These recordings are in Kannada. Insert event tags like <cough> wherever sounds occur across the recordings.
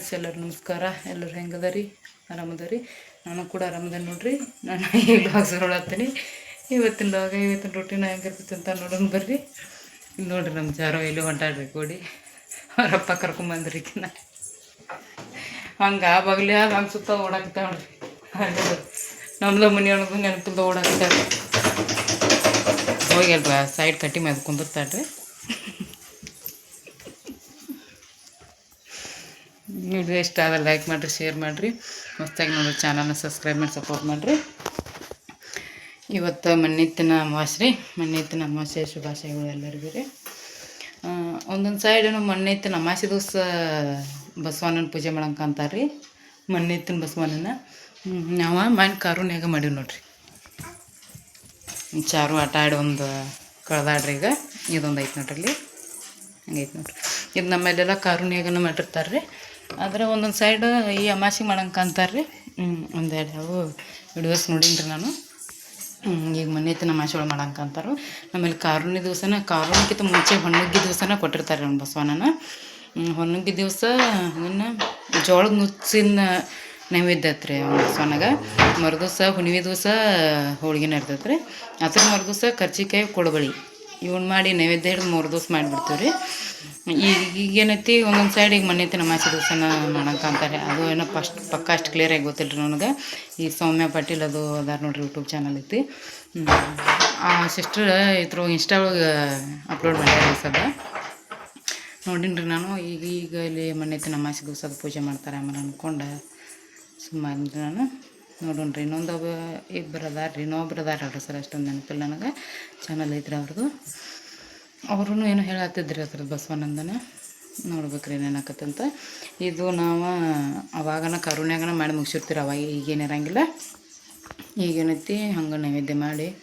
ಫ್ರೆಂಡ್ಸ್, ಎಲ್ಲರೂ ನಮಸ್ಕಾರ. ಎಲ್ಲರೂ ಹೆಂಗದರಿ? ಆರಾಮದರಿ? ನಾನು ಕೂಡ ಆರಾಮದ ನೋಡ್ರಿ. ನಾನು ಈ ಬ್ಲಾಗ್ಸ್ ನೋಡತ್ತೀನಿ ಇವತ್ತಿನ ಲಾಗ ಇವತ್ತಿನ ರೊಟ್ಟಿನ ಹೆಂಗಿರ್ತೈತೆ ಅಂತ ನೋಡೋಣ ಬರ್ರಿ. ಇಲ್ಲಿ ನೋಡ್ರಿ ನಮ್ಮ ಜಾರೋ ಇಲ್ಲಿ ಹೊಂಟಾಡ್ರಿ ಕೋಡಿ ಅವರಪ್ಪ ಕರ್ಕೊಂಬಂದ್ರಿ ಕಿನ್ನ ಹಂಗೆ ಆ ಬಾಗ್ಲಿ ಹಂಗೆ ಸುತ್ತ ಓಡಾಕ್ತಾವ್ರಿ ನಮ್ದು ಮನೆಯೊಳಗೆ ನೆನಪಿಲ್ದ ಓಡಾಕ್ತಾವ್ರಿ ಹೋಗಿ ಅಲ್ರಿ ಸೈಡ್ ಕಟ್ಟಿ ಮೇಲೆ ಕುಂದಿರ್ತಾಳ್ರಿ. ವಿಡಿಯೋ ಇಷ್ಟ ಆದರೆ ಲೈಕ್ ಮಾಡಿರಿ ಶೇರ್ ಮಾಡಿರಿ. ಮಸ್ತಾಗಿ ನೋಡಿ ಚಾನಲ್ನ ಸಬ್ಸ್ಕ್ರೈಬ್ ಮಾಡಿ ಸಪೋರ್ಟ್ ಮಾಡಿರಿ. ಇವತ್ತು ಮಣ್ಣಿತ್ತಿನ ಅಮಾವಾಸ್ಯೆ ರೀ. ಮಣ್ಣಿತ್ತಿನ ಅಮಾವಾಸ್ಯೆ ಶುಭಾಶಯಗಳು ಎಲ್ಲರಿಗೂ ರೀ. ಒಂದೊಂದು ಸೈಡ್ ಮಣ್ಣಿತ್ತಿನ ಅಮಾವಾಸ್ಯೆ ದಿವಸ ಬಸವಣ್ಣನ ಪೂಜೆ ಮಾಡಂಕ ಅಂತಾರೆ ರೀ. ಮಣ್ಣಿತ್ತಿನ ಬಸವಣ್ಣನ. ನಾವು ಮಣ್ಣು ಕಾರುನ್ಯಾಗ ಮಾಡೀವಿ ನೋಡ್ರಿ. ಚಾರು ಆಟ ಆಡಿ ಒಂದು ಕಳೆದಾಡ್ರಿ ಈಗ. ಇದೊಂದು ಐತೆ ನೋಡ್ರಿ ಇಲ್ಲಿ. ಹಂಗೈತೆ ನೋಡ್ರಿ. ಇದು ನಮ್ಮಲ್ಲೆಲ್ಲ ಕಾರುನ್ಯಾಗನೂ ಮಾಡಿರ್ತಾರೆ ರೀ ಆದರೆ ಒಂದೊಂದು ಸೈಡ್ ಈ ಅಮಾಸಿ ಮಾಡಂಗೆ ಅಂತಾರೆ ರೀ ಒಂದೆರಡು ಅವು ವಿಡಿಯೋಸ್ ನೋಡೀನಿ ರೀ ನಾನು ಈಗ ಮನೆ ನಮ್ಮ ಅಮಾಸಿ ಒಳಗೆ ಮಾಡಂಗೆ ಅಂತಾರೆ. ಆಮೇಲೆ ಕಾರುಣಿ ದಿವಸನ, ಕಾರುಣ್ಯಕ್ಕಿಂತ ಮುಂಚೆ ಹೊಣ್ಣುಗ್ಗಿ ದಿವಸನ ಕೊಟ್ಟಿರ್ತಾರೆ ನಮ್ಮ ಬಸವಣ್ಣನ. ಹೊಣ್ಣುಗ್ಗಿ ದಿವಸ ಅದನ್ನು ಜೋಳದ ನುಚ್ಚಿನ ನೈವೇದ್ಯ ಐತ್ರಿ ಮರು ಮರುದಿವಸ ಹುಣ್ಣಿಮೆ ದಿವಸ ಹೋಳಿಗೆನ ಇರ್ತೈತೆ ರೀ ಅದ್ರ ಮರುದಿವಸ ಕರ್ಜಿಕಾಯಿ, ಕೊಡಬಳಿ. ಇವನ್ ಮಾಡಿ ನೈವೇದ್ಯ ಹಿಡಿದು ಮೂರು ದಿವಸ ಮಾಡಿಬಿಡ್ತೀವಿ ರೀ ಈಗ ಈಗೇನೈತಿ, ಒಂದೊಂದು ಸೈಡ್ ಈಗ ಮನೆ ಐತಿ ಅಮಾಸಿ ದಿವಸನ ಮಾಡಂಕ ಅಂತಾರೆ. ಅದು ಏನೋ ಫಸ್ಟ್ ಪಕ್ಕ ಅಷ್ಟು ಕ್ಲಿಯರಾಗಿ ಗೊತ್ತಿಲ್ಲ ರೀ ನನಗೆ. ಈ ಸೌಮ್ಯ ಪಾಟೀಲ್ ಅದು ಅದಾರ ನೋಡ್ರಿ ಯೂಟ್ಯೂಬ್ ಚಾನಲ್ ಐತಿ. ಆ ಸಿಸ್ಟರ್ ಇದ್ರ ಇನ್ಸ್ಟಾ ಒಳಗೆ ಅಪ್ಲೋಡ್ ಮಾಡ್ಯಾರ ಸದ ನೋಡಿನ್ರಿ ನಾನು, ಈಗ ಈಗ ಇಲ್ಲಿ ಮನೆ ನಮ್ಮ ದಿವಸದ ಪೂಜೆ ಮಾಡ್ತಾರೆ ಆಮೇಲೆ ಅಂದ್ಕೊಂಡು ಸುಮ್ಮನೆ ನಾನು. ನೋಡೋಣ ರೀ ಇನ್ನೊಂದು ಇಬ್ಬರು ಅದಾರ ರೀ ಇನ್ನೊಬ್ರು ಅದಾರ ಸರ್, ಅಷ್ಟೊಂದು ನೆನಪಿಲ್ಲ ನನಗೆ. ಚಾನಲ್ ಐತ್ರಿ ಅವ್ರದ್ದು ಅವ್ರೂ ಏನು ಹೇಳತ್ತಿದ್ರಿ ಅದ್ರ ಬಸವನಂದನ ನೋಡ್ಬೇಕ್ರಿ ಏನೇನಾಕತ್ತಂತ. ಇದು ನಾವು ಅವಾಗನ ಕರುಣ್ಯಾಗನ ಮಾಡಿ ಮುಗಿಸಿರ್ತೀರಿ ಅವಾಗ ಈಗೇನು ಇರಂಗಿಲ್ಲ ಈಗೇನೈತಿ, ಹಂಗೆ ನೈವೇದ್ಯ ಮಾಡಿ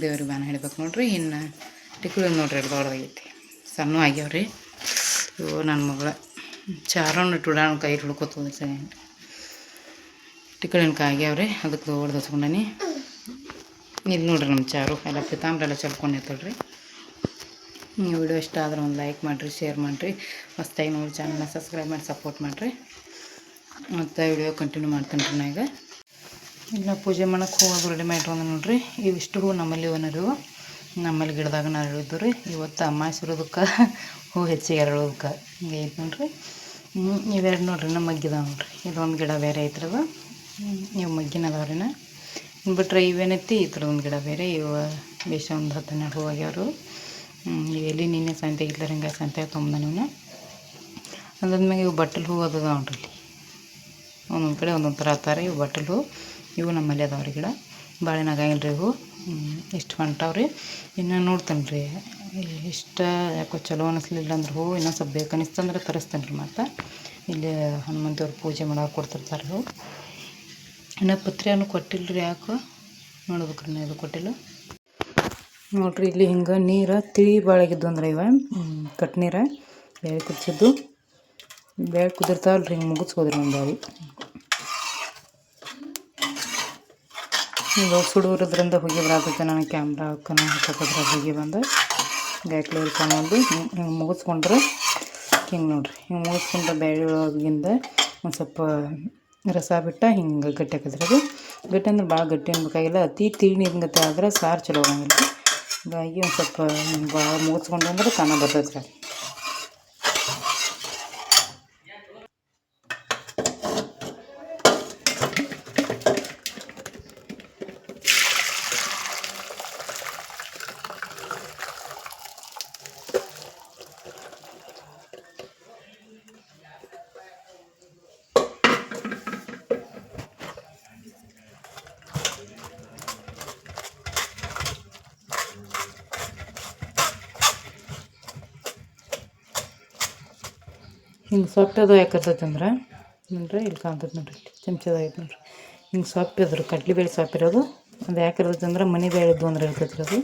ದೇವ್ರಿಗೆ ಬಾನ ಹಿಡ್ಬೇಕು ನೋಡ್ರಿ. ಇನ್ನು ಟಿಕ್ಳು ನೋಡ್ರಿ ಅದು ದೊಡ್ಡದಾಗೈತಿ ಸಣ್ಣ ಆಗ್ಯಾವ್ರಿ. ಇವು ನನ್ನ ಮಗಳ. ಚಾರೋಣ ಟುಡಾಣ ಕೈ ಹಿಡ್ಕೊತದ ಸರಿ. ಟಿಕ್ಕಿ ಆಗ್ಯಾವ್ರಿ. ಅದಕ್ಕೆ ದೊಡ್ಡದು ಹಚ್ಕೊಂಡಾನಿ. ಇದು ನೋಡ್ರಿ ನಮ್ಮ ಚಾರು. ಎಲ್ಲ ಪಿತಾಂಬ್ರೆಲ್ಲ ಚಲ್ಕೊಂಡಿರ್ತಳ್ರಿ. ನೀವು ವಿಡಿಯೋ ಇಷ್ಟ ಆದ್ರೆ ಒಂದು ಲೈಕ್ ಮಾಡಿರಿ, ಶೇರ್ ಮಾಡಿರಿ. ಹೊಸ್ದಾಗಿ ನೋಡಿ ಚಾನಲ್ನ ಸಬ್ಸ್ಕ್ರೈಬ್ ಮಾಡಿ ಸಪೋರ್ಟ್ ಮಾಡಿರಿ. ಮತ್ತು ವಿಡಿಯೋ ಕಂಟಿನ್ಯೂ ಮಾಡ್ತೀನಿ ರೀ ನಾ ಈಗ. ಇಲ್ಲ ಪೂಜೆ ಮಾಡೋಕ್ಕೆ ಹೋಗೋದು ರೆಡಿ ಮಾಡಿರೋದು ನೋಡಿರಿ. ಇವಿಷ್ಟು ಹೂವು ನಮ್ಮಲ್ಲಿ ಇವನರು ನಮ್ಮಲ್ಲಿ ಗಿಡದಾಗ ಅರಳಿದ್ದು ರೀ. ಇವತ್ತು ಅಮಾಸೆ ಇರೋದಕ್ಕೆ, ಹೂ ಹೆಚ್ಚಿಗೆ ಅರಳೋದಕ್ಕೆ ಹಿಂಗೆ ಐತೆ ನೋಡ್ರಿ. ಇವೆರಡು ನೋಡ್ರಿ ನಮ್ಮ ಮಗ್ಗಿದಾವ ನೋಡ್ರಿ. ಇದೊಂದು ಗಿಡ ಬೇರೆ ಐತ್ರಿ ಅದು. ಇವು ಮಗ್ಗಿನ ಅದಾವ್ರಿನ ಬಿಟ್ರೆ ಇವೇನೈತಿ? ಈ ಥರದೊಂದು ಗಿಡ ಬೇರೆ. ಇವು ಬೇಷ ಒಂದು ಹತ್ತು ಹನ್ನೆರಡು ಎಲ್ಲಿ ನಿನ್ನೆ ಸಂತೆ ಇಲ್ಲರ ಹಿಂಗೆ ಸಂತೆ ನೀವು ಅದಾದ್ಮ್ಯಾಗೆ ಇವು ಬಟ್ಟಲು ಹೂ ಅದ ನೋಡ್ರಿ ಒಂದೊಂದು ಕಡೆ ಒಂದೊಂದು ಥರ ಹತ್ತಾರೆ ಇವು ಬಟ್ಟಲು ಹೂ. ಇವು ನಮ್ಮಲ್ಲಿ ಅದಾವ್ರಿ ಗಿಡ. ಬಾಳೆನಾಗಿಲ್ಲ ರೀ ಇವು. ಇಷ್ಟು ಹೊಂಟಾವ್ರಿ ಇನ್ನು ನೋಡ್ತೇನೆ ರೀ. ಇಷ್ಟ ಯಾಕೋ ಚಲೋ ಅನಿಸ್ಲಿಲ್ಲ ಅಂದ್ರೆ ಹೂ, ಇನ್ನೂ ಸ್ವಲ್ಪ ಬೇಕು ತರಿಸ್ತೇನೆ ರೀ ಮತ್ತು. ಇಲ್ಲಿ ಹನುಮಂತಿಯವ್ರು ಪೂಜೆ ಮಾಡೋಕೆ ಕೊಡ್ತಿರ್ತಾರೆ ಹೂ. ಇನ್ನು ಪತ್ರಿಯನ್ನು ಕೊಟ್ಟಿಲ್ಲ ರೀ ಯಾಕೋ? ನೋಡ್ಬೇಕು ರೀ ಇದು ಕೊಟ್ಟಿಲ್ಲ. ನೋಡ್ರಿ, ಇಲ್ಲಿ ಹಿಂಗೆ ನೀರು ತಿಳಿ ಬಾಳಾಗಿದ್ದು ಅಂದ್ರೆ ಇವ. ಕಟ್ ನೀರು, ಬೇಳೆ ಕುದಿಸಿದ್ದು. ಬೇಳೆ ಕುದಿರ್ತಾವಲ್ರಿ ಹಿಂಗೆ ಮುಗಿಸ್ಬೋದ್ರಿ ಒಂದು ಬಾವಿ ಈಗ ಸುಡುವುದ್ರಿಂದ ಹೊಗೆ ಬರತೈತೆ ನನಗೆ ಕ್ಯಾಮ್ರಾ ಹಾಕೋಣ ಹಾಕೋದ್ರ ಹೊಗೆ ಬಂದು. ಗ್ಯಾಕ್ಲೆ ಇಟ್ಕೊಂಡು ಹಿಂಗೆ ಮುಗಿಸ್ಕೊಂಡ್ರೆ. ಹಿಂಗೆ ನೋಡ್ರಿ, ಹಿಂಗೆ ಮುಗಿಸ್ಕೊಂಡ್ರೆ ಬೇಳೆ ಒಳಗಿಂದ ಒಂದು ಸ್ವಲ್ಪ ರಸ ಬಿಟ್ಟ ಹಿಂಗೆ ಗಟ್ಟಿ ಹಾಕಿದ್ರೆ ಅದು. ಗಟ್ಟಿ ಅಂದ್ರೆ ಭಾಳ ಗಟ್ಟಿ ಅನ್ಬೇಕಾಗಿಲ್ಲ, ಅತಿ ತಿಳಿ ನೀರಿನ ಆದ್ರೆ ಸಾರು ಚಲೋ ಆಗಂಗಿಲ್ಲ ಹೀಗಾಗಿ ಒಂದು ಸ್ವಲ್ಪ ಮುಗಿಸ್ಕೊಂಡು ಅಂದ್ರೆ ಚೆನ್ನಾಗಿ ಬರ್ತೈತೆ ರೀ ಹಿಂಗೆ ಸೊಪ್ಪದು ಯಾಕರ್ತೈತೆ ಅಂದ್ರೆ? ನೋಡ್ರಿ ಇಲ್ಲಿ ಕಾಣ್ತೈತೆ ನೋಡ್ರಿ ಚಮಚದ ಐತೆ ನೋಡ್ರಿ. ಹಿಂಗೆ ಸೊಪ್ಪಿದ್ರು ಕಡ್ಲಿ ಬೇಳೆ ಸೊಪ್ಪು ಇರೋದು. ಅದು ಯಾಕಿರ್ತೈತೆ ಅಂದ್ರೆ ಮನೆ ಬೇಳೆದ್ದು ಅಂದ್ರೆ ಇರ್ತೈತೆ ಅದು.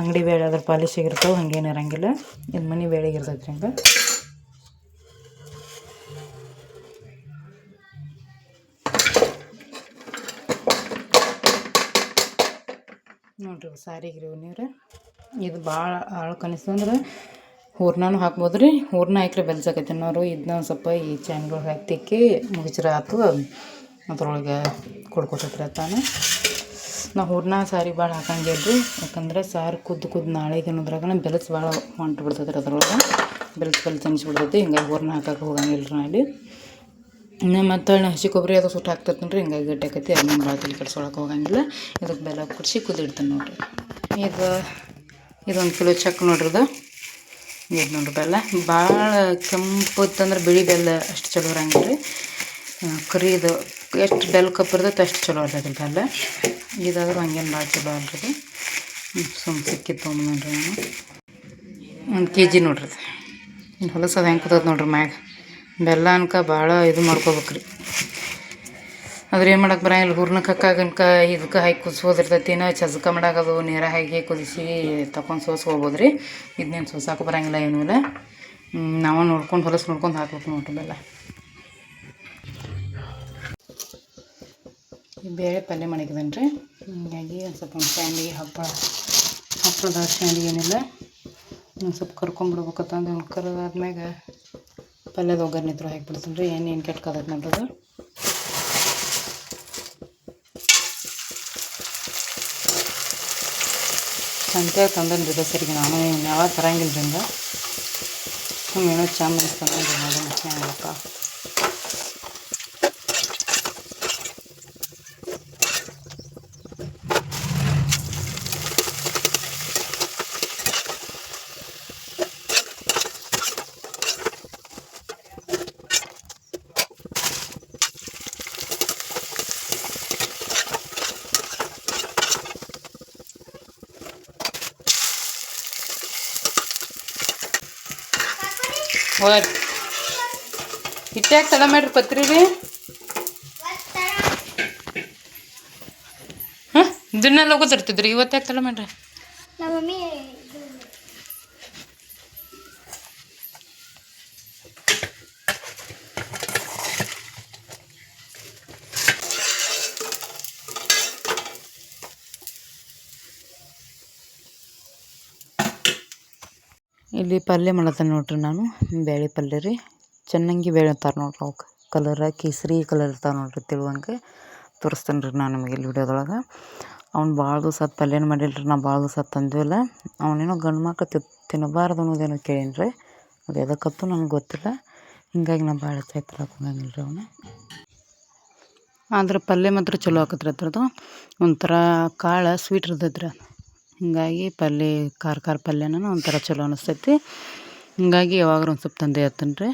ಅಂಗಡಿ ಬೇಳೆ ಅದ್ರ ಪಾಲಿಶ್ ಆಗಿರ್ತಾವೆ, ಹಂಗೇನು ಇರಂಗಿಲ್ಲ. ಇದು ಮನೆ ಬೇಳೆಗೆ ಇರ್ತೈತೆ ಹಂಗೆ. ನೋಡ್ರಿ ಸಾರಿಗೆ ರೀ ನೀರು ಇದು ಭಾಳ ಆಳಕ್ಕೆ ಅನಿಸ್ತಂದ್ರೆ ಹೂರ್ಣನೂ ಹಾಕ್ಬೋದು ರೀ ಹೂರ್ಣ ಹಾಕ್ರೆ ಬೆಲ್ಸಾಕೈತಿ ಅನ್ನೋರು. ಇದನ್ನ ಒಂದು ಸ್ವಲ್ಪ ಈ ಚಾನ್ಗಳು ಹಾಕ್ತಿಕ್ಕಿ ಮುಗಿಸ್ರೆ ಆಯ್ತು ಅದ್ರೊಳಗೆ ಕೊಡ್ಕೊತೈತ್ರಿ ತಾನು. ನಾವು ಹೂರ್ಣ ಸಾರಿ ಭಾಳ ಹಾಕಂಗಿಲ್ಲ ರೀ ಯಾಕಂದ್ರೆ ಸಾರು ಕುದ್ದು ಕುದ್ದು ನಾಳೆ ಅನ್ನೋದ್ರಾಗ ಬೆಲಸ್ ಭಾಳ ಹೊಂಟು ಬಿಡ್ತೈತೆ ರೀ ಅದ್ರೊಳಗೆ. ಬೆಲ್ಸ್ ಬೆಲ್ಸ್ ಅನಿಸ್ಬಿಡ್ತೈತಿ. ಹಿಂಗಾಗಿ ಹೂರ್ಣ ಹಾಕಕ್ಕೆ ಹೋಗಂಗಿಲ್ಲ ರೀ ಅಲ್ಲಿ ಇನ್ನು ಮತ್ತು ಹಸಿ ಕೊಬ್ಬರಿ ಅದು ಸುಟ್ಟು ಹಾಕ್ತಿರ್ತೀನಿ ರೀ ಹಿಂಗಾಗಿ ಗಟ್ಟಿ ಆಕೈತಿ. ಅದನ್ನ ಭಾಳ ತಲೆ ಹೋಗಂಗಿಲ್ಲ. ಇದಕ್ಕೆ ಬೆಲ್ಲ ಕುಡಿಸಿ ಕುದಿಡ್ತೀನಿ ನೋಡಿರಿ. ಇದು ಇದೊಂದು ಕಿಲೋ ಚಕ್ ನೋಡ್ರಿ ಇದು. ಇದು ನೋಡ್ರಿ ಬೆಲ್ಲ. ಭಾಳ ಕೆಂಪು ಇತ್ತಂದ್ರೆ ಬಿಳಿ ಬೆಲ್ಲ ಅಷ್ಟು ಚಲೋ ಇರಂಗಿಲ್ಲ ರೀ ಕರಿದು ಎಷ್ಟು ಬೆಲ್ಲ ಕಪ್ ಇರ್ತೈತೆ ಅಷ್ಟು ಚಲೋ ಇರ್ತೈತಿ ಬೆಲ್ಲ. ಇದಾದ್ರೂ ಹಂಗೇನು ಭಾಳ ಚಲೋ ಅಲ್ರಿ ಸುಮ್ಮ ಸಿಕ್ಕಿತ್ತು ತೊಗೊಂಬಂದ್ರಿ ನಾನು. ಒಂದು ಕೆ ಜಿ ನೋಡ್ರಿ ಇದು. ಹೊಲಸದು ಹೆಂಗೆ ಕೂತೈತೆ ನೋಡ್ರಿ ಮ್ಯಾಗ. ಬೆಲ್ಲ ಅನ್ಕ ಭಾಳ ಇದು ಮಾಡ್ಕೋಬೇಕ್ರಿ. ಆದ್ರೆ ಏನು ಮಾಡಕ್ಕೆ ಬರಂಗಿಲ್ಲ ಹೂರ್ಣಕ್ಕೆ ಹಾಕಾಗನ್ಕ ಇದಕ್ಕೆ ಹಾಕಿ ಕುದಿಸೋದಿರ್ತೈತಿ ನಾ ಚಸ್ಕ ಮಾಡಾಕದು ನೀರ ಹಾಕಿ ಕುದಿಸಿ ತಕೊಂಡು ಸೋಸ್ಕೋಬೋದು ರೀ ಇದನ್ನೇನು ಸೋಸಾಕು ಬರಂಗಿಲ್ಲ ಏನೂ ಇಲ್ಲ. ನಾವು ನೋಡ್ಕೊಂಡು, ಹೊಲಸು ನೋಡ್ಕೊಂಡು ಹಾಕ್ಬೇಕು ನೋಡ್ರಿ ಬೇಳೆ ಪಲ್ಯ ಮಾಡಿಕಿದ್ದೇನೆ ರೀ ಹೀಗಾಗಿ ಒಂದು ಸ್ವಲ್ಪ ಸ್ಯಾಂಡಿ ಹಪ್ಪಳ ಹಪ್ಪಳದ ಏನಿಲ್ಲ. ಒಂದು ಸ್ವಲ್ಪ ಕರ್ಕೊಂಬಿಡ್ಬೇಕತ್ತಂದು ಕರ್ದಾದ್ಮ್ಯಾಗ ಪಲ್ಯದ ಒಗ್ಗರಣೆ ಇದ್ರು ಹಾಕಿಬಿಡ್ತೀನಿ ರೀ ಏನು ಕೆಟ್ಕೋದೈತೆ ನೋಡ್ರಿ ಸಂತೆ ತಂದನ್ ರೀ ಸರಿಗೆ ನಾನು ಇನ್ನು ಯಾವಾಗ ತರಂಗಿಲ್ಲ ರೀ ಹಂಗೆ ಸುಮ್ಮನೆ ಏನೋ ಚಂದ ಅನಿಸ್ತಂದ್ರೆ ಮಾಡೋಣ ಹೇಳಪ್ಪ ಹೋಗ್ರಿ ಹಿಟ್ಟ್ಯಾಕೆ ತಡ ಮಾಡ್ರಿ ಪತ್ರಿ ರೀ ಹಾಂ ದಿನ ಹೋಗೋದಿರ್ತಿದ್ರಿ ಇವತ್ತು ಯಾಕೆ ತಡ ಮಾಡ್ರಿ. ಇಲ್ಲಿ ಪಲ್ಯ ಮಾಡತ್ತೇನೆ ನೋಡ್ರಿ ನಾನು ಬೇಳೆ ಪಲ್ಯ ರೀ. ಚೆನ್ನಾಗಿ ಬೇಳೆ ಅಂತಾರೆ ನೋಡ್ರಿ ಅವಕ್ಕೆ ಕಲರ ಕೇಸರಿ ಕಲರ್ ಇರ್ತಾವೆ ನೋಡ್ರಿ ತಿಳುವಂಗೆ ತೋರಿಸ್ತೇನೆ ರೀ ನಾನು ನಿಮಗೆ ಇಲ್ಲಿ ವಿಡಿಯೋದೊಳಗೆ. ಅವ್ನು ಭಾಳ ದಿವಸ ಅದು ಪಲ್ಯನ ಮಾಡಿಲ್ಲ ರೀ ನಾ ಭಾಳ ದಿವಸ ತಂದಿಲ್ಲ ಅವನೇನೋ ಗಂಡು ಮಕ್ಳು ತಿ ತಿನ್ನಬಾರ್ದು ಅನ್ನೋದೇನೋ ಕೇಳೀನಿ ರೀ. ಅದು ಎದಕ್ಕತ್ತು ನನಗೆ ಗೊತ್ತಿಲ್ಲ. ಹಿಂಗಾಗಿ ನಾ ಭಾಳ ಚೈತ್ರ ಹಾಕೋಂಗಿಲ್ಲ ರೀ ಅವನು. ಆದ್ರೆ ಪಲ್ಯ ಮಾತ್ರ ಚಲೋ ಆಕತ್ರಿ ಅದ್ರದ್ದು. ಒಂಥರ ಕಾಳು ಸ್ವೀಟ್ ಇರ್ತೈತ್ರಿ. ರೀ ಹಿಂಗಾಗಿ ಪಲ್ಯ ಖಾರ ಖಾರ ಪಲ್ಯನ ಒಂಥರ ಚಲೋ ಅನಿಸ್ತೈತಿ. ಹೀಗಾಗಿ ಯಾವಾಗಾರ ಒಂದು ಸ್ವಲ್ಪ ತಂದೆ ಇರ್ತೀನಿ ರೀ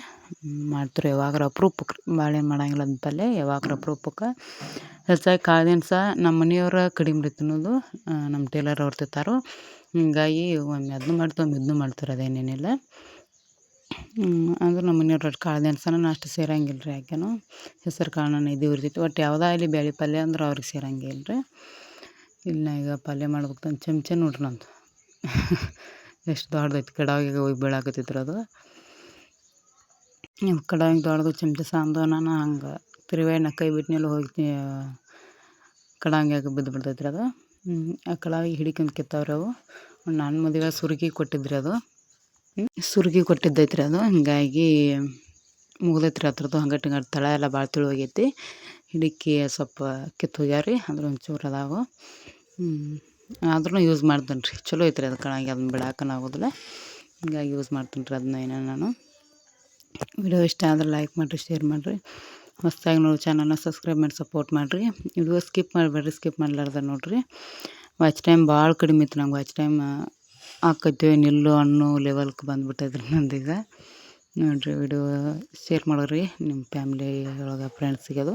ಯಾವಾಗ್ರೂ ಅಪ್ರೂಪಕ್ಕೆ ಭಾಳೇನು ಮಾಡಂಗಿಲ್ಲ ಅಂದ ಪಲ್ಯ ಯಾವಾಗಾರ ಅಪ್ರೂಪಕ್ಕೆ. ಹೆಚ್ಚಾಗಿ ಕಾಳು ಸಹ ನಮ್ಮ ಮನೆಯವ್ರ ಕಡಿಮೆ ತಿನ್ನೋದು ನಮ್ಮ ಟೇಲರ್ ಅವ್ರು ತಿಂತಾರೋ. ಹೀಗಾಗಿ ಒಮ್ಮೆ ಅದನ್ನು ಮಾಡ್ತೀವಿ, ಒಮ್ಮೆ ಇದನ್ನು ಮಾಡ್ತಾರೆ, ಅದೇನೇನಿಲ್ಲ. ಅಂದ್ರೆ ನಮ್ಮ ಮನೆಯವ್ರ ಕಾಳು ದಿನಸನ ಅಷ್ಟು ಸೇರಂಗಿಲ್ಲ ರೀ ಯಾಕೆನೋ ಹೆಸರು ನಾನು ಇದು ಇರ್ತೈತಿ. ಒಟ್ಟು ಯಾವುದೇ ಆಗಲಿ ಬೇಳೆ ಪಲ್ಯ ಅಂದ್ರೆ ಅವ್ರಿಗೆ ಸೇರಂಗಿಲ್ಲ ರೀ ಇಲ್ಲಿ, ಈಗ ಪಲ್ಯ ಮಾಡ್ಬೇಕು ಅಂತ ಚಮಚ ನೋಡ್ರಿ ನಂದು. ಎಷ್ಟು ದೊಡ್ಡದೈತಿ ಕಡಾವಿಗೆ ಹೋಗಿ ಬೀಳಾಕತ್ತೈತ್ರಿ ಅದು. ಇವು ಕಡಾವಿಗೆ ದೊಡ್ಡದು ಚಮಚ ಸಾಂದು ನಾನು ಹಂಗೆ ತಿರುವೇಣ ಕೈ ಬಿಟ್ನೆಲ್ಲ ಹೋಗಿ ಕಡಾಂಗ್ಯಾಗ ಬಿದ್ದು ಬಿಡ್ತೈತ್ರಿ ಅದು. ಆ ಕಡಾವಿಗೆ ಹಿಡಿಕೊಂಡ್ ಕೆತ್ತವ್ರಿ ಅವು. ನನ್ನ ಮದುವೆ ಸುರುಗಿ ಕೊಟ್ಟಿದ್ರಿ ಅದು. ಸುರುಗಿ ಕೊಟ್ಟಿದ್ದೈತ್ರಿ ಅದು. ಹಿಂಗಾಗಿ ಮುಗ್ದೈತ್ರಿ ಅದ್ರದ್ದು ಹಂಗಟ್ಟು ತಳ ಎಲ್ಲ ಭಾಳ ತಿಳು ಹೋಗೈತಿ ಹಿಡಿಕಿ ಸ್ವಲ್ಪ ಕಿತ್ತು ರೀ, ಅದ್ರ ಒಂಚೂರು ಅದಾವು. ಆದ್ರೂ ಯೂಸ್ ಮಾಡ್ತೇನೆ ರೀ ಚಲೋ ಐತ್ರಿ ಅದು ಕಣಾಗಿ ಅದನ್ನ ಬಿಡಾಕನ ಆಗೋದಿಲ್ಲ ಹಿಂಗಾಗಿ ಯೂಸ್ ಮಾಡ್ತೀನಿ ರೀ ಅದನ್ನ ಏನೋ ನಾನು. ವಿಡಿಯೋ ಇಷ್ಟ ಆದ್ರೆ ಲೈಕ್ ಮಾಡಿರಿ ಶೇರ್ ಮಾಡಿರಿ. ಹೊಸದಾಗಿ ನೋಡಿ ಚಾನಲ್ನ ಸಬ್ಸ್ಕ್ರೈಬ್ ಮಾಡಿ ಸಪೋರ್ಟ್ ಮಾಡಿರಿ. ವಿಡಿಯೋ ಸ್ಕಿಪ್ ಮಾಡಬೇಡ್ರಿ ಸ್ಕಿಪ್ ಮಾಡ್ಲಾರ್ದ ನೋಡಿರಿ. ವಾಚ್ ಟೈಮ್ ಭಾಳ ಕಡಿಮೆ ಇತ್ತು ನಂಗೆ ವಾಚ್ ಟೈಮ್ ಹಾಕತ್ತೇವೆ, ನಿಲ್ಲು, ಹಣ್ಣು ಲೆವೆಲ್ಗೆ ಬಂದುಬಿಟ್ಟೈತ್ರಿ ನಂದೀಗ. ನೋಡಿರಿ ವಿಡಿಯೋ ಶೇರ್ ಮಾಡೋರಿ ನಿಮ್ಮ ಫ್ಯಾಮ್ಲಿ ಒಳಗೆ ಫ್ರೆಂಡ್ಸಿಗೆ ಅದು.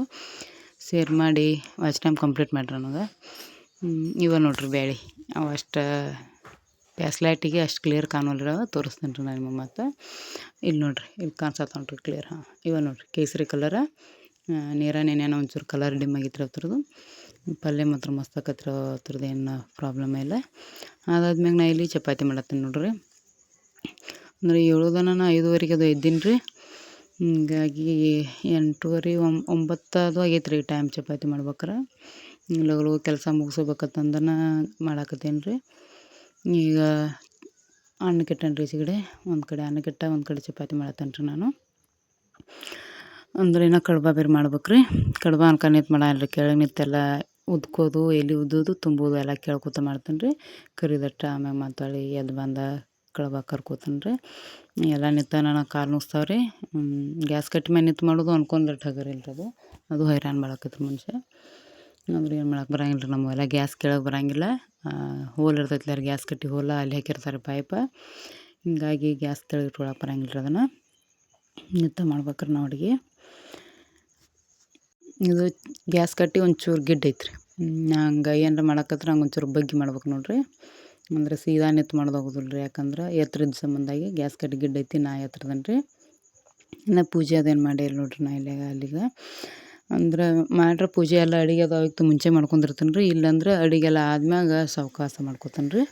ಶೇರ್ ಮಾಡಿ ವಾಚ್ ಟೈಮ್ ಕಂಪ್ಲೀಟ್ ಮಾಡಿರಿ ನನಗೆ ಇವ ನೋಡಿರಿ ಬೇಳೆ ಅವು ಅಷ್ಟು ಗ್ಯಾಸ್ ಲೈಟಿಗೆ ಅಷ್ಟು ಕ್ಲಿಯರ್ ಕಾಣೋಲ್ಲ ತೋರಿಸ್ತೀನಿ ರೀ ನಾನು ನಿಮಗೆ ಮತ್ತೆ. ಇಲ್ಲಿ ನೋಡ್ರಿ ಇಲ್ಲಿ ಕಾಣಿಸತ್ತ ನೋಡ್ರಿ ಕ್ಲಿಯರ್ ಹಾಂ, ಇವ ನೋಡಿರಿ, ಕೇಸರಿ ಕಲರ ನೀರ ನೆನೆನ ಒಂಚೂರು ಕಲರ್ ಡಿಮ್ ಆಗಿತ್ತು ಅದ್ರದ್ದು ಪಲ್ಯ ಮಾತ್ರ ಮಸ್ತ್ ಆಕತ್ರ, ಅದ್ರದ್ದು ಏನು ಪ್ರಾಬ್ಲಮ್ ಇಲ್ಲ. ಅದಾದ್ಮ್ಯಾಗ ನಾ ಇಲ್ಲಿ ಚಪಾತಿ ಮಾಡತ್ತೀನಿ ನೋಡ್ರಿ. ಅಂದ್ರೆ ಏಳುದನ ನಾ ಐದುವರೆಗೆ ಅದು ಎದ್ದೀನಿ ರೀ. ಹೀಗಾಗಿ ಎಂಟುವರೆ ಒಂಬತ್ತು ಅದು ಆಗೈತೆ ರೀ ಟೈಮ್ ಚಪಾತಿ ಮಾಡ್ಬೇಕಾರೆ. ಲಗು ಕೆಲಸ ಮುಗಿಸ್ಬೇಕಂತಂದನ ಮಾಡಾಕತ್ತೀನಿ ರೀ. ಈಗ ಅನ್ನ ಇಟ್ಟೇನಿ ರೀ ಸಿಗಡೆ. ಒಂದು ಕಡೆ ಅನ್ನ ಕೆಟ್ಟ, ಒಂದು ಕಡೆ ಚಪಾತಿ ಮಾಡತ್ತೇನೆ ರೀ ನಾನು. ಅಂದ್ರೆ ಇನ್ನೂ ಕಡ್ಬ ಬೇರೆ ಮಾಡ್ಬೇಕು ರೀ ಕಡ್ಬ ಅನ್ಕೊಂಡಿದ್ದು ಮಾಡಲ್ಲ ರೀ. ಕೆಳಗೆ ನಿಂತೆಲ್ಲ ಉದ್ಕೋದು, ಎಲೆ ಉದ್ದೋದು, ತುಂಬೋದು ಎಲ್ಲ ಕೇಳ್ಕೊತ ಮಾಡ್ತೇನೆ ರೀ. ಕರಿದಟ್ಟ ಆಮ್ಯಾಗ ಮಾತಾಡಿ ಎದ್ದು ಬಂದ ಕಡ್ಬ ಕರ್ಕೋತೀನಿ ರೀ ಎಲ್ಲ ನಿತ್ತ ನನ್ನ ಕಾಲು ನುಸ್ತಾವೆ ರೀ ಗ್ಯಾಸ್ ಕಟ್ಟಿ ಮೇಲೆ ನಿಂತು ಮಾಡೋದು ಹಗರ್ ಇಲ್ರಿ ಅದು ಅದು ಹೈರಾಣ ಮಾಡಾಕತ್ರಿ ಮನುಷ್ಯ. ಅಂದ್ರೆ ಏನು ಮಾಡಕ್ಕೆ ಬರಂಗಿಲ್ಲ ರೀ ಎಲ್ಲ ಗ್ಯಾಸ್ ಕೆಳಗೆ ಬರಂಗಿಲ್ಲ. ಹೋಲ್ ಇರ್ತೈತಿ ಯಾರು ಗ್ಯಾಸ್ ಕಟ್ಟಿ ಹೋಲ ಅಲ್ಲಿ ಹಾಕಿರ್ತಾರೆ ಪೈಪ. ಹಿಂಗಾಗಿ ಗ್ಯಾಸ್ ಇಟ್ಕೊಳಕ್ಕೆ ಬರಂಗಿಲ್ಲ ರೀ ಅದನ್ನು. ನಿತ್ತ ಮಾಡ್ಬೇಕ್ರಿ ನಾವು ಅಡುಗೆ. ಇದು ಗ್ಯಾಸ್ ಕಟ್ಟಿ ಒಂಚೂರು ಗಿಡ್ಡ ಐತ್ರಿ. ಹಂಗೆ ಏನರ ಮಾಡಕತ್ರ ಹಂಗೆ ಒಂಚೂರು ಬಗ್ಗಿ ಮಾಡ್ಬೇಕು ನೋಡ್ರಿ. ಅಂದ್ರೆ ಸೀದಾ ನೆತ್ತು ಮಾಡೋದಾಗೋದಿಲ್ಲ ರೀ ಯಾಕಂದ್ರೆ ಎತ್ತರದ ಸಂಬಂಧಾಗಿ ಗ್ಯಾಸ್ ಕಟ್ಟಿ ಗಿಡ್ಡ ಐತಿ, ನಾ ಎತ್ತರದನ್ ರೀ ಇನ್ನು ಪೂಜೆ ಅದೇನು ಮಾಡಿಲ್ಲ ನೋಡ್ರಿ ನಾ ಇಲ್ಲಿಗೆ ಅಲ್ಲಿಗೆ. ಅಂದ್ರೆ ಮಾಡ್ರೆ ಪೂಜೆ ಎಲ್ಲ ಅಡುಗೆ ಅದು ಮುಂಚೆ ಮಾಡ್ಕೊಂಡಿರ್ತೀನಿ ರೀ ಇಲ್ಲಾಂದ್ರೆ ಅಡುಗೆ ಆದ್ಮ್ಯಾಗ ಸಾವಕಾಸ ಮಾಡ್ಕೊತಾನೆ ರೀ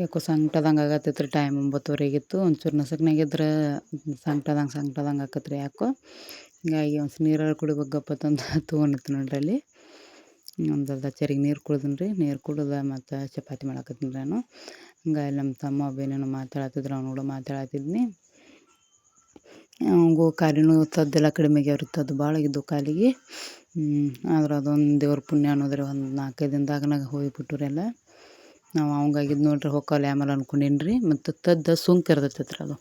ಯಾಕೋ ಸಂಕಟದಂಗೆ ಆಗತ್ತೈತೆ ರೀ ಟೈಮ್ ಒಂಬತ್ತುವರೆಗಿತ್ತು. ಒಂಚೂರು ನಸಕ್ನಾಗಿದ್ರೆ ಸಂಕಟದಂಗೆ ಸಂಕಟದಂಗೆ ಆಕತ್ರಿ ಯಾಕೋ. ಹಿಂಗಾಗಿ ಒಂದು ನೀರಾರು ಕುಡಿಬೇಕಪ್ಪ ತಂದು <laughs> ತೊಗೊಂಡಿತ್ತು ನೋಡ್ರಿ ಅಲ್ಲಿ. ಒಂದು ಅರ್ಧ ಚರಿಗೆ ನೀರು ಕುಡ್ದೀನಿ ರೀ ನೀರು ಕುಡ್ದು ಮತ್ತು ಚಪಾತಿ ಮಾಡಾಕತ್ತೀನಿ ನಾನು. ಹಿಂಗಾಗಿ ನಮ್ಮ ತಮ್ಮ ಒಬ್ಬೇನೇನೋ ಮಾತಾಡತ್ತಿದ್ರು ಅವ್ನು ಕೂಡ ಮಾತಾಡತ್ತಿದ್ನಿ ಅವಂಗೂ ಕಾಲಿನೂ ತದ್ದೆಲ್ಲ ಕಡಿಮೆ ಆಗ್ಯಾವ್ರಿ ಅದು ಭಾಳ ಇದ್ದು ಕಾಲಿಗೆ. ಆದ್ರೆ ಅದೊಂದು ದೇವ್ರ ಪುಣ್ಯ ಅನ್ನೋದ್ರೆ, ಒಂದು ನಾಲ್ಕೈದು ದಿನದಾಗನಾಗ ಹೋಗಿಬಿಟ್ಟು ರೀ ಎಲ್ಲ. ನಾವು ಅವಂಗಾಗಿದ್ದು ನೋಡ್ರಿ ಹೊಕ್ಕಲ್ಲ ಆಮೇಲೆ ಅನ್ಕೊಂಡಿನ್ರಿ ರೀ. ಮತ್ತು ತದ್ದ ಸುಂಕ ಇರ್ತೈತ್ರಿ ಅದು.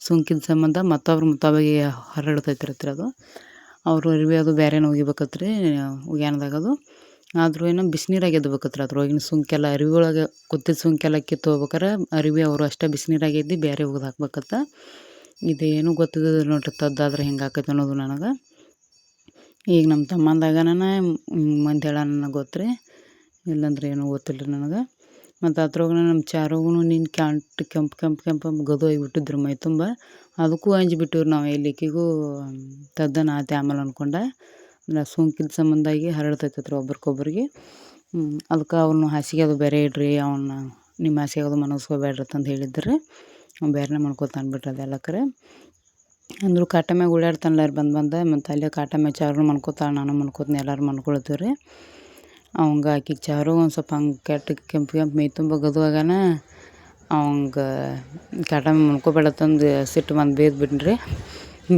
ಸುಂಕಿನ ಸಂಬಂಧ ಮತ್ತೊಬ್ರು ಮತ್ತೊಬ್ಬಗೆ ಹರಡ್ತೈತೆ ರೀ ಅದು. ಅವರು ಅರಿವಿ ಅದು ಬೇರೆನೇ ಒಗಿಬೇಕತ್ರಿ ಉಗ್ಯಾನದಾಗ ಅದು. ಆದರೂ ಏನೋ ಬಿಸ್ನೀರಾಗೆ ಎದ್ದಬೇಕತ್ರ ಅದ್ರೊಳಗಿನ ಸುಂಕೆಲ್ಲ ಅರಿವಿ ಒಳಗೆ ಕುತ್ತಿದ ಸುಂಕೆಲ್ಲ ಕಿತ್ತು ಹೋಗ್ಬೇಕಾರೆ ಅರಿವಿ ಅವರು ಅಷ್ಟೇ ಬಿಸ್ನೀರಾಗೆ ಎದ್ದು ಬೇರೆ ಒಗ್ದು ಹಾಕ್ಬೇಕತ್ತ. ಇದೇನು ಗೊತ್ತಿದ್ದು ನೋಡ್ರಿ, ತದ್ದಾದ್ರೆ ಹಿಂಗೆ ಆಕೈತೆ ಅನ್ನೋದು ನನಗೆ. ಈಗ ನಮ್ಮ ತಮ್ಮಂದಾಗನ ಮಂದಿ ಹೇಳ ನನಗೆ ರೀ ಇಲ್ಲಂದ್ರೆ ಏನೂ ಗೊತ್ತಿಲ್ಲ ರೀ ನನಗೆ. ಮತ್ತು ಅದ್ರೊಳಗೆ ನಮ್ಮ ಚಾರೋಗೂ ನಿನ್ನ ಕ್ಯಾಂಟ್ ಕೆಂಪು ಕೆಂಪು ಕೆಂಪು ಗದು ಆಗಿಬಿಟ್ಟಿದ್ರು ಮೈ ತುಂಬ. ಅದಕ್ಕೂ ಅಂಜಿಬಿಟ್ಟಿವ್ರಿ ನಾವು ಎಲ್ಲಿಕಿಗೂ ತದ್ದನ ಆತೆ ಆಮೇಲೆ ಅಂದ್ರೆ ಸೋಂಕಿನ ಸಂಬಂಧಾಗಿ ಹರಡ್ತೈತ್ರಿ ಒಬ್ರಿಗೊಬ್ರಿಗೆ. ಅದಕ್ಕೆ ಅವನು ಹಾಸಿಗೆ ಅದು ಬೇರೆ ಇಡ್ರಿ ಅವನ್ನ ನಿಮ್ಮ ಹಾಸಿಗೆ ಅದು ಮನಸ್ಕೋಬೇಡ್ರಿ ಅಂತಂದು ಹೇಳಿದ್ರೆ. ಅವ್ನು ಬೇರೆನೇ ಮಾಡ್ಕೊತಾನೆ ಬಿಟ್ರಿ ಅದೆಲ್ಲ ಕರೆ. ಅಂದರು ಕಾಟ ಮ್ಯಾಗ ಓಡಾಡ್ತಾನಲ್ಲ ಬಂದು ಬಂದ, ಮತ್ತು ಅಲ್ಲೇ ಕಾಟ ಮ್ಯಾಗ ಚಾರು ಮನ್ಕೋತಾಳೆ ನಾನು ಮನ್ಕೋತೀನಿ ಎಲ್ಲರೂ ಮನ್ಕೊಳ್ತೀವಿ ರೀ ಅವಂಗೆ ಆಕಿಗೆ ಚಾರು ಒಂದು ಸ್ವಲ್ಪ ಹಂಗೆ ಕೆಟ್ಟ ಕೆಂಪು ಕೆಂಪು ಮೈ ತುಂಬ ಗದುವಾಗನ ಅವಂಗೆ ಕಾಟ ಮನ್ಕೋಬೇಡತ್ತಂದು ಸಿಟ್ಟು ಬಂದು ಬೇಯ್ದು ರೀ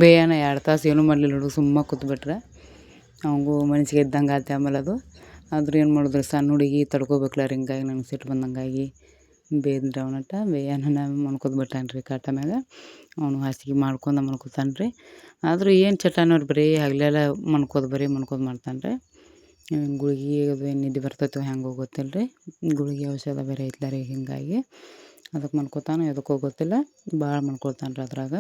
ಬೇಯನ ಎರಡು ತಾಸು ಏನೂ ಮಾಡಲಿಲ್ಲ ಹುಡುಗ ಸುಮ್ಮ ಕೂತ್ಬಿಟ್ರೆ. ಅವಂಗೂ ಮನಸ್ಸಿಗೆ ಇದ್ದಂಗೆ ಆತು ಆಮೇಲೆ ಅದು. ಆದ್ರೂ ಏನು ಮಾಡಿದ್ರು ಸಣ್ಣ ಹುಡುಗಿ ತಡ್ಕೋಬೇಕಲ್ಲ ರೀ ಹಿಂಗಾಗಿ ನಂಗೆ ಸಿಟ್ಟು ಬಂದಂಗಾಗಿ ಬೇಯ್ದ್ರಿ ಅವನಟ ಬೇಯನ ಬಿಟ್ಟಾನೆ ರೀ ಕಾಟ ಮ್ಯಾಗ. ಅವನು ಹಾಸಿಗೆ ಮಾಡ್ಕೊಂಡು ಮನ್ಕೋತಾನೆ ರೀ ಆದರೂ ಏನು ಚಟಾನವ್ರು ಬರೀ ಹಗಲೆಲ್ಲ ಮನ್ಕೋದು ಬರೀ ಮನ್ಕೋದು ಮಾಡ್ತಾನೆ ರೀ ಗುಳ್ಗಿ ಅದು ಏನು ನಿದ್ದೆ ಬರ್ತೈತೋ ಹೆಂಗೋ ಗೊತ್ತಿಲ್ಲ ರೀ ಗುಳ್ಗಿ ಔಷಧ ಬೇರೆ ಐತ್ಲ ರೀ ಹಿಂಗಾಗಿ. ಅದಕ್ಕೆ ಮನ್ಕೋತಾನೆ ಎದಕ್ಕೋ ಗೊತ್ತಿಲ್ಲ. ಭಾಳ ಮನ್ಕೊಳ್ತಾನೆ ರೀ ಅದ್ರಾಗ.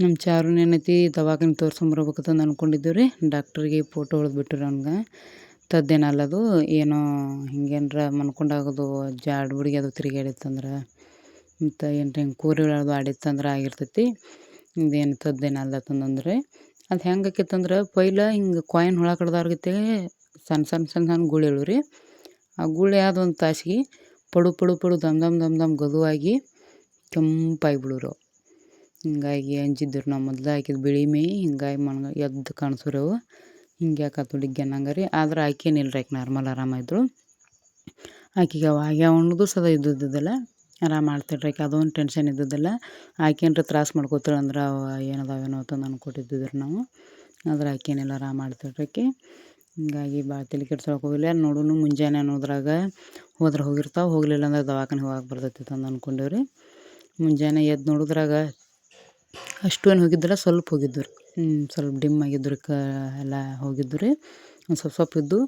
ನಮ್ಮ ಚಾರು ಏನೈತಿ ದವಾಖಾನೆ ತೋರ್ಸ್ಕೊಂಬರ್ಬೇಕಂತ ಅಂದ್ಕೊಂಡಿದ್ದೀವಿ ರೀ. ಡಾಕ್ಟ್ರಿಗೆ ಫೋಟೋ ಹೊಡೆದ್ಬಿಟ್ರು ನನಗೆ ತದ್ದೇನಲ್ಲದು ಏನೋ ಹಿಂಗೇನರ ಮನ್ಕೊಂಡಾಗೋದು, ಜಾಡ್ ಹುಡುಗಿ ಅದು ತಿರುಗಾಡಿತ್ತಂದ್ರೆ ಮತ್ತು ಏನು ಹಿಂಗೆ ಕೂರಿಳದು ಆಡಿತ್ತಂದ್ರೆ ಆಗಿರ್ತೈತಿ. ಇದೇನು ತದ್ದೇನಲ್ಲತ್ತಂದ್ರೆ ಅದು ಹೆಂಗೆ ಆಕೈತಂದ್ರೆ ಪೈಲ ಹಿಂಗೆ ಕಾಯಿನ್ ಹುಳ ಕಡ್ದವ್ರಿಗೆ ಸಣ್ಣ ಸಣ್ಣ ಸಣ್ಣ ಸಣ್ಣ ಗುಳಿಗಳು ರೀ. ಆ ಗುಳಿ ಆದ ಒಂದು ತಾಸಿಗೆ ಪಡು ಪಡು ಪಡು ದಮ್ ದಮ್ ದಮ್ ದಮ್ ಗದುವಾಗಿ ಕೆಂಪಾಗಿ ಬಿಡೋರು ಹಿಂಗಾಗಿ ಅಂಜಿದ್ರು ನಾವು ಮೊದ್ಲು ಹಾಕಿದ ಬಿಳಿ ಮೇಯಿ ಹಿಂಗಾಗಿ ಮಣ್ಗ ಎದ್ದು ಕಾಣಿಸೋರು. ಅವು ಹಿಂಗೆ ಯಾಕೆ ಅನ್ನಂಗೆ ರೀ ಆದ್ರೆ ಆಕೇನಿಲ್ಲ ರೀ ಆಕೆ ನಾರ್ಮಲ್ ಆರಾಮಾಯಿದ್ರು ಆಕೆಗೆ ಅವು ಆಗ್ಯಾವ ಅನ್ನೋದು ಸದಾ ಇದ್ದಿದ್ದಿಲ್ಲ ಆರಾಮ ಮಾಡ್ತಿಳ್ರಿ ಆಕೆ. ಅದೊಂದು ಟೆನ್ಷನ್ ಇದ್ದಿದ್ದಿಲ್ಲ. ಆಕೆ ಏನ್ರ ತ್ರಾಸು ಮಾಡ್ಕೋತಾಳೆ ಅಂದ್ರೆ ಅವ ಏನದಾವೇನೋ ಅಂತಂದು ಅನ್ಕೊಟ್ಟಿದ್ದಿದ್ರು ನಾವು. ಆದ್ರೆ ಆಕೆನಿಲ್ಲ ಆರಾಮ ಮಾಡ್ತಿಳ್ರಿ ಆಕೆ. ಹಿಂಗಾಗಿ ಭಾಳ ತಲೆ ಕೆಡ್ಸೋಕೆ ಹೋಗಿಲ್ಲ. ನೋಡೋಣ ಮುಂಜಾನೆ ಅನ್ನೋದ್ರಾಗ ಹೋದ್ರೆ ಹೋಗಿರ್ತಾವೆ. ಹೋಗಲಿಲ್ಲ ಅಂದ್ರೆ ದವಾಖಾನೆ ಹೋಗಕ್ಕೆ ಬರ್ತೈತಿ ಅಂತ ಅಂದ್ಕೊಂಡೇವ್ರಿ ಮುಂಜಾನೆ ಎದ್ದು ನೋಡಿದ್ರಾಗ ಅಷ್ಟೇನು ಹೋಗಿದ್ದಿಲ್ಲ ಸ್ವಲ್ಪ ಹೋಗಿದ್ದು ರೀ ಸ್ವಲ್ಪ ಡಿಮ್ ಆಗಿದ್ದು ರೀ ಕ ಎಲ್ಲ ಹೋಗಿದ್ದು ರೀ ಒಂದು ಸ್ವಲ್ಪ ಸ್ವಲ್ಪ ಇದ್ದು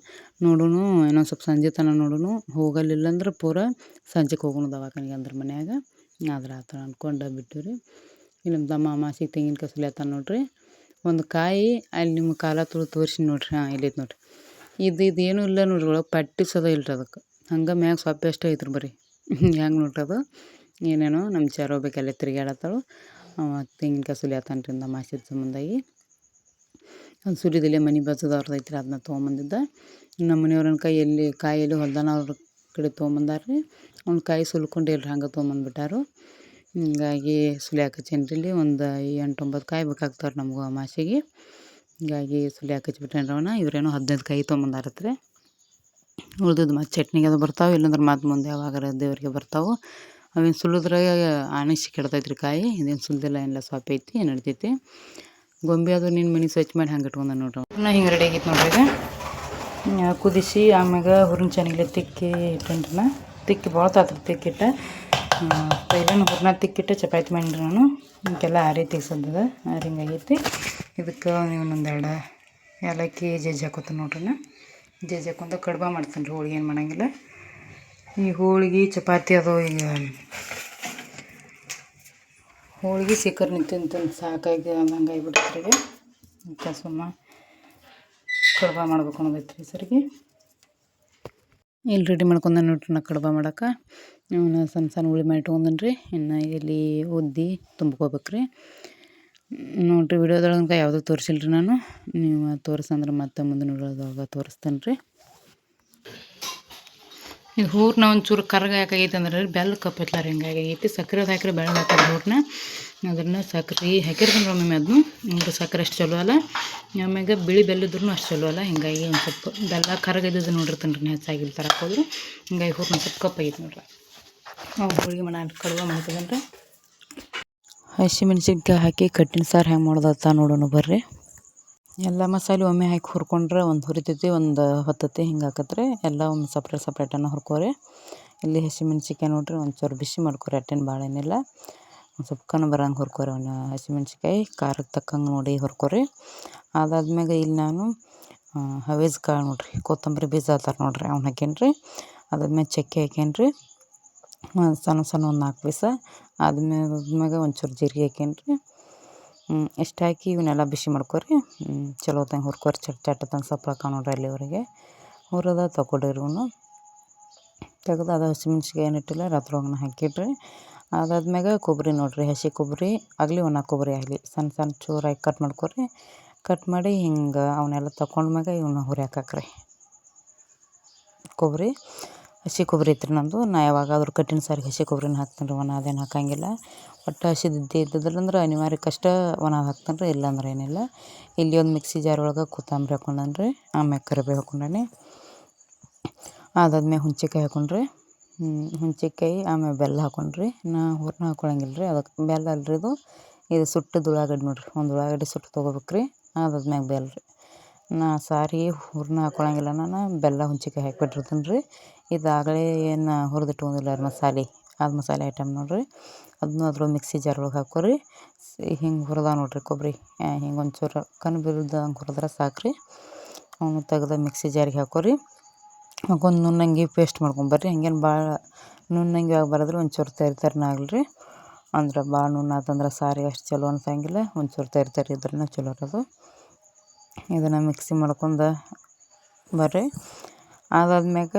ನೋಡೋಣ ಇನ್ನೊಂದು ಸ್ವಲ್ಪ ಸಂಜೆ ತನಕ ನೋಡೋಣ ಹೋಗಲಿಲ್ಲ ಅಂದ್ರೆ ಪೂರಾ ಸಂಜೆಗೆ ಹೋಗೋಣ ದವಾಖಾನೆಗೆ ಅಂದ್ರೆ ಮನ್ಯಾಗ ಆದ್ರೆ ಆ ಥರ ಅಂದ್ಕೊಂಡು ಬಿಟ್ಟು ರೀ ಇಲ್ಲಿ ನಮ್ಮ ತಮ್ಮ ಅಮಾಸಿಗೆ ತೆಂಗಿನಕಾಯಿ ಸುಲಿಯತ್ತಾನ ನೋಡ್ರಿ ಒಂದು ಕಾಯಿ ಅಲ್ಲಿ ನಿಮ್ಮ ಕಾಲ ತುಳು ತೋರಿಸಿ ನೋಡ್ರಿ ಹಾಂ ಇಲ್ಲೈತೆ ನೋಡ್ರಿ ಇದು ಇದು ಏನೂ ಇಲ್ಲ ನೋಡ್ರಿ ಒಳಗೆ ಪಟ್ಟಿ ಸದ ಇಲ್ರಿ ಅದಕ್ಕೆ ಹಂಗೆ ಮ್ಯಾಗ ಸೊಪ್ಪು ಅಷ್ಟೇ ಐತ್ರಿ ಬರೀ ಹೆಂಗೆ ನೋಡ್ರಿ ಅದು ಏನೇನೋ ನಮ್ಮ ಚಾರೋ ಬೇಕಲ್ಲೇ ತಿರುಗಾಡತ್ತಾಳು ತೆಂಗಿನಕಾಯಿ ಸುಲಿಯತ್ತಾನ ರೀ ಅಮಾಸಿದ ಸಂಬಂಧಾಗಿ ಒಂದು ಸುಲಿದಿಲ್ಲ ಮನೆ ಬಸದವ್ರದ್ದು ಐತ್ರಿ ಅದನ್ನ ತೊಗೊಂಬಂದಿದ್ದ ನಮ್ಮ ಮನೆಯವ್ರನ್ನ ಕೈ ಎಲ್ಲಿ ಕಾಯಿ ಎಲ್ಲಿ ಹೊಲ್ದಾನ ಅವ್ರ ಕಡೆ ತೊಗೊಂಬಂದಾರ ರೀ ಅವ್ನ ಕಾಯಿ ಸುಲ್ಕೊಂಡು ಇಲ್ರಿ ಹಂಗೆ ತೊಗೊಂಬಂದ್ಬಿಟ್ಟಾರು ಹೀಗಾಗಿ ಸುಲಿಯಾಕ ಚೆನ್ರಿಲಿ ಒಂದು ಎಂಟು ಒಂಬತ್ತು ಕಾಯಿ ಬೇಕಾಗ್ತಾವ್ರಿ ನಮಗೂ ಮಾಸಿಗೆ ಹಿಂಗಾಗಿ ಸುಲಿಯಾಕ ಹಚ್ಬಿಟ್ಟೇನ್ರಿ ಅವನ ಇವರೇನೋ ಹದಿನೈದು ಕಾಯಿ ತೊಗೊಂಬಂದಾರತ್ರಿ ಉಳ್ದಿದ್ದು ಮತ್ತು ಚಟ್ನಿಗೆ ಅದು ಬರ್ತಾವೆ ಇಲ್ಲಾಂದ್ರೆ ಮತ್ತು ಮುಂದೆ ಯಾವಾಗಾರ ದೇವರಿಗೆ ಬರ್ತಾವೆ ಅವೇನು ಸುಲಿದ್ರಾಗ ಆಣಿಸಿ ಕೆಡ್ತೈತೆ ರೀ ಕಾಯಿ, ಇದೇನು ಸುಲಿದಿಲ್ಲ ಏನಿಲ್ಲ ಸೊಪ್ಪು ಐತಿ ನಡಿತೈತಿ ಗೊಂಬೆ ಅದು ನಿನ್ನ ಮನೆ ಸ್ವಚ್ಛ ಮಾಡಿ ಹಂಗೆ ಇಟ್ಕೊಂಡ ನೋಡ್ರಿ ನಾ ಹಿಂಗೆ ರೆಡಿ ಆಗೈತೆ ನೋಡ್ರಿ ಈಗ. ಕುದಿಸಿ ಆಮ್ಯಾಗ ಹುರಿನ ಚೆನ್ನಾಗಿಲ್ಲ ತಿಕ್ಕಿ ಇಟ್ಟೇನ್ರಿ ನಾ. ತಿಕ್ಕಿ ಭಾಳ ತಾತ್ರ ತಿಕ್ಕಿಟ್ಟ. ಪೈಲನ ಹುರ್ನ ತಿಕ್ಕಿಟ್ಟು ಚಪಾತಿ ಮಾಡಿ ನಾನು. ಆ ರೀತಿ ಸಂದದ ಆರಿ ರೀತಿ ಇದಕ್ಕೆ ಒಂದೆರಡು ಏಲಕ್ಕಿ ಜಜ್ಜಿ ಹಾಕೋತ ನೋಡ್ರಿ ನಾ. ಜಜ್ಜಿ ಹಾಕೊಂತ ಕಡ್ಬ ಮಾಡ್ತೀನಿ ರೀ ಹೋಳಿಗೆ, ಏನು ಮಾಡಂಗಿಲ್ಲ. ಈ ಹೋಳಿಗೆ, ಚಪಾತಿ ಅದು ಈಗ. ಹೋಳಿಗೆ ಸಿಕ್ಕರ್ ತಿಂದು ಸಾಕಾಗಿ ಅಂದಂಗೆ ಆಗಿಬಿಡ್ತಾರೆ ಈಗ ಸುಮ್ಮ ಕಡುಬ ಮಾಡ್ಬೇಕು ಅನ್ನೋದೈತೆ ರೀ ಸರಿಗೆ. ಇಲ್ಲಿ ರೆಡಿ ಮಾಡ್ಕೊಂಡ ನೋಡ್ರಿ ನಾ ಕಡುಬ ಮಾಡೋಕೆ. ಅವನ್ನ ಸಣ್ಣ ಸಣ್ಣ ಹುಳಿ ಮಾಡಿ ಇಟ್ಕೊಂಡನ್ರಿ ಇನ್ನು ಇಲ್ಲಿ ಉದ್ದಿ ತುಂಬ್ಕೋಬೇಕು ರೀ. ನೋಡಿರಿ ವಿಡಿಯೋದೊಳಗೆ ಯಾವುದೂ ತೋರಿಸಿಲ್ಲ ರೀ ನಾನು. ನೀವು ತೋರಿಸಂದ್ರೆ ಮತ್ತೆ ಮುಂದೆ ನೋಡೋದಾಗ ತೋರಿಸ್ತೇನೆ ರೀ ಇದು ಹೂರ್ನ ಒಂಚೂರು ಕರ್ಗ ಯಾಕಾಗೈತೆ ಅಂದ್ರೆ ಬೆಲ್ಲ ಕಪ್ಪೈತ್ಲ ಹಿಂಗಾಗೈತಿ ಸಕ್ಕರೆ ಹಾಕಿರಿ ಬೆಲ್ಲ ಹಾಕಿರಿ ಹೂರ್ನ ಅದನ್ನು ಸಕ್ರೆ ಹಾಕಿರ್ತೀನಿ ಒಮ್ಮೆ ಅದನ್ನು ಹಿಂಗೆ ಸಕ್ಕರೆ ಅಷ್ಟು ಚಲೋ ಅಲ್ಲ. ಆಮ್ಯಾಗ ಬಿಳಿ ಬೆಲ್ಲದ್ರು ಅಷ್ಟು ಚಲೋ ಅಲ್ಲ. ಹಿಂಗಾಗಿ ಒಂದು ಸ್ವಲ್ಪ ಬೆಲ್ಲ ಕರಗದಿದ್ದು ನೋಡಿರ್ತೀನಿ ರೀ ಹೆಚ್ಚಾಗಿಲ್ಲ ತರಕ್ಕೆ ಹೋದ್ರೆ. ಹಿಂಗಾಗಿ ಹೂರ್ನ ಸ್ವಲ್ಪ ಕಪ್ಪಾಗೈತೆ ನೋಡ್ರಿ. ನಾವು ಹೋಳಿಗೆ ಮಾಡ ಕಡುವ ಮಾಡ್ತೀವಲ್ರಿ ಹಸಿಮೆಣಸಿನ್ಕಾಯಿ ಹಾಕಿ ಕಟ್ಟಿನ ಸಾರು ಹೆಂಗೆ ಮಾಡೋದತ್ತ ನೋಡೋಣ ಬರ್ರಿ. ಎಲ್ಲ ಮಸಾಲೆ ಒಮ್ಮೆ ಹಾಕಿ ಹುರ್ಕೊಂಡ್ರೆ ಒಂದು ಹುರಿತೈತಿ, ಒಂದು ಹೊತ್ತತಿ ಹಿಂಗೆ ಹಾಕತ್ರಿ ಎಲ್ಲ ಒಮ್ಮೆ ಸಪ್ರೇಟ್ ಸಪ್ರೇಟನ್ನು ಹುರ್ಕೋರಿ. ಇಲ್ಲಿ ಹಸಿ ನೋಡಿರಿ ಒಂಚೂರು ಬಿಸಿ ಮಾಡ್ಕೊರಿ, ಅಟ್ಟೇನು ಭಾಳ ಏನಿಲ್ಲ. ಒಂದು ಸ್ವಲ್ಪ ಕಣ್ಣು ಬರಂಗೆ ಹುರ್ಕೋರಿ ಒಂದು ಹಸಿ ಮೆಣ್ಸಿನ್ಕಾಯಿ ಖಾರಕ್ಕೆ ತಕ್ಕಂಗೆ ನೋಡಿ ಹುರ್ಕೋರಿ. ಅದಾದ್ಮ್ಯಾಗ ಇಲ್ಲಿ ನಾನು ಹವೇಜ್ ಕಾಳು ನೋಡ್ರಿ, ಕೊತ್ತಂಬರಿ ಬೀಜ ಆತಾರೆ ನೋಡ್ರಿ ಅವ್ನು ಹಾಕೇನ್ರಿ. ಅದಾದ್ಮೇಲೆ ಚಕ್ಕೆ ಹಾಕೇನ್ರಿ. ಸಣ್ಣ ಸಣ್ಣ ಒಂದು ನಾಲ್ಕು ಪೀಸ. ಆದ್ಮೇಲೆ ಆದ್ಮ್ಯಾಗ ಒಂಚೂರು ಜೀರಿಗೆ ಹಾಕೇನ್ರಿ. ಇಷ್ಟು ಹಾಕಿ ಇವನ್ನೆಲ್ಲ ಬಿಸಿ ಮಾಡ್ಕೊರಿ. ಚಲೋ ಹೊತ್ತಂಗೆ ಹುರ್ಕೊರಿ. ಚಟ್ ಚಟ್ ತಂದು ಸಪ್ಳಕ್ಕ ನೋಡ್ರಿ ಅಲ್ಲಿವರೆಗೆ ಹುರಿದ ಇವನು. ತೆಗೆದು ಅದು ಹಸಿಮೆಣ್ಸಿಕಾಯಿ ಏನಿಟ್ಟಿಲ್ಲ ರಾತ್ರಿ ಒಳಗೆ ಹಾಕಿಡ್ರಿ. ಅದಾದ್ಮ್ಯಾಗ ಕೊಬ್ಬರಿ ನೋಡ್ರಿ, ಹಸಿ ಕೊಬ್ಬರಿ ಆಗಲಿ ಒಣ ಕೊಬ್ಬರಿ ಆಗಲಿ. ಸಣ್ಣ ಸಣ್ಣ ಚೂರಾಗಿ ಕಟ್ ಮಾಡ್ಕೊರಿ. ಕಟ್ ಮಾಡಿ ಹಿಂಗೆ ಅವನ್ನೆಲ್ಲ ತಗೊಂಡ್ಮ್ಯಾಗ ಇವನ್ನ ಹುರಿಯಾಕ್ರಿ ಕೊಬ್ಬರಿ ಹಸಿ ಕೊಬ್ಬರಿ ಐತ್ರಿ ನಂದು ನಾ ಯಾವಾಗಾದ್ರೂ ಕಟ್ಟಿನ ಸಾರಿಗೆ ಹಸಿ ಕೊಬ್ಬರಿನ ಹಾಕ್ತೀನಿ ರೀ ಒಣ ಅದೇನು ಹಾಕಂಗಿಲ್ಲ. ಒಟ್ಟು ಹಸಿದಿದ್ದೇ ಅನಿವಾರ್ಯ ಕಷ್ಟ ಒಣ ಹಾಕ್ತೀನಿ ರೀ ಇಲ್ಲಾಂದ್ರೆ ಏನಿಲ್ಲ. ಇಲ್ಲಿ ಒಂದು ಮಿಕ್ಸಿ ಜಾರ್ ಒಳಗೆ ಕೊತ್ತಂಬರಿ ಹಾಕೊಂಡನ್ ರೀ ಆಮ್ಯಾಗ ಕರಿಬೇವು ಹಾಕೊಂಡೇನಿ. ಅದಾದ್ಮೇಲೆ ಹುಣ್ಚಿಕಾಯಿ ಹಾಕೊಂಡ್ರಿ. ಹುಣ್ಚಿಕಾಯಿ ಆಮೇಲೆ ಬೆಲ್ಲ ಹಾಕೊಂಡ್ರಿ. ನಾ ಹೂರ್ಣ ಹಾಕೊಳಂಗಿಲ್ಲ ರೀ ಅದಕ್ಕೆ ಬೆಲ್ಲ ಅಲ್ರಿ ಇದು. ಇದು ಸುಟ್ಟದ ಉಳ್ಳಾಗಡ್ಡಿ ನೋಡಿರಿ, ಒಂದು ಉಳ್ಳಾಗಡ್ಡಿ ಸುಟ್ಟು ತೊಗೋಬೇಕು ರೀ ಅದಾದ್ಮ್ಯಾಗ ಬೆಲ್ಲ ರೀ ನಾ ಸಾರಿ ಹೂರ್ಣ ಹಾಕೊಳಂಗಿಲ್ಲ ನಾನು, ಬೆಲ್ಲ ಹುಣ್ಚಿಕಾಯಿ ಹಾಕ್ಬಿಟ್ಟಿರ್ತೀನಿ ರೀ ಇದಾಗಲೇ ಏನು ಹುರಿದಿಟ್ಕೊಂಡಿಲ್ಲ ಮಸಾಲೆ. ಅದು ಮಸಾಲೆ ಐಟಮ್ ನೋಡಿರಿ. ಅದನ್ನ ಅದ್ರ ಮಿಕ್ಸಿ ಜಾರ್ ಒಳಗೆ ಹಾಕೋರಿ. ಹಿಂಗೆ ಹುರಿದ ನೋಡ್ರಿ ಕೊಬ್ಬರಿ ಹಿಂಗೆ ಒಂಚೂರು ಕಣ್ಣು ಬಿರಿದ ಹಂಗೆ ಹುರಿದ್ರೆ ಸಾಕು ರೀ ಅವನು ತೆಗ್ದು ಮಿಕ್ಸಿ ಜಾರಿಗೆ ಹಾಕೋರಿ. ಹಾಕೊಂಡು ನುಣ್ಣಂಗಿ ಪೇಸ್ಟ್ ಮಾಡ್ಕೊಂಬರ್ರಿ ಹಂಗೇನು ಭಾಳ ನುಣ್ಣಂಗಿ ಆಗಬಾರ್ದ್ರಿ ಒಂಚೂರು ತರಿ ತರಿನ ಆಗಲಿ ರೀ ಅಂದ್ರೆ ಭಾಳ ನುಣ್ಣಾತಂದ್ರೆ ಸಾರಿಗೆ ಅಷ್ಟು ಚಲೋ ಅನ್ಸಂಗಿಲ್ಲ. ಒಂಚೂರು ತರಿ ತರಿ ಇದ್ರೂ ಚಲೋ ಇರೋದು. ಇದನ್ನು ಮಿಕ್ಸಿ ಮಾಡ್ಕೊಂಡು ಬರ್ರಿ. ಅದಾದ್ಮ್ಯಾಗ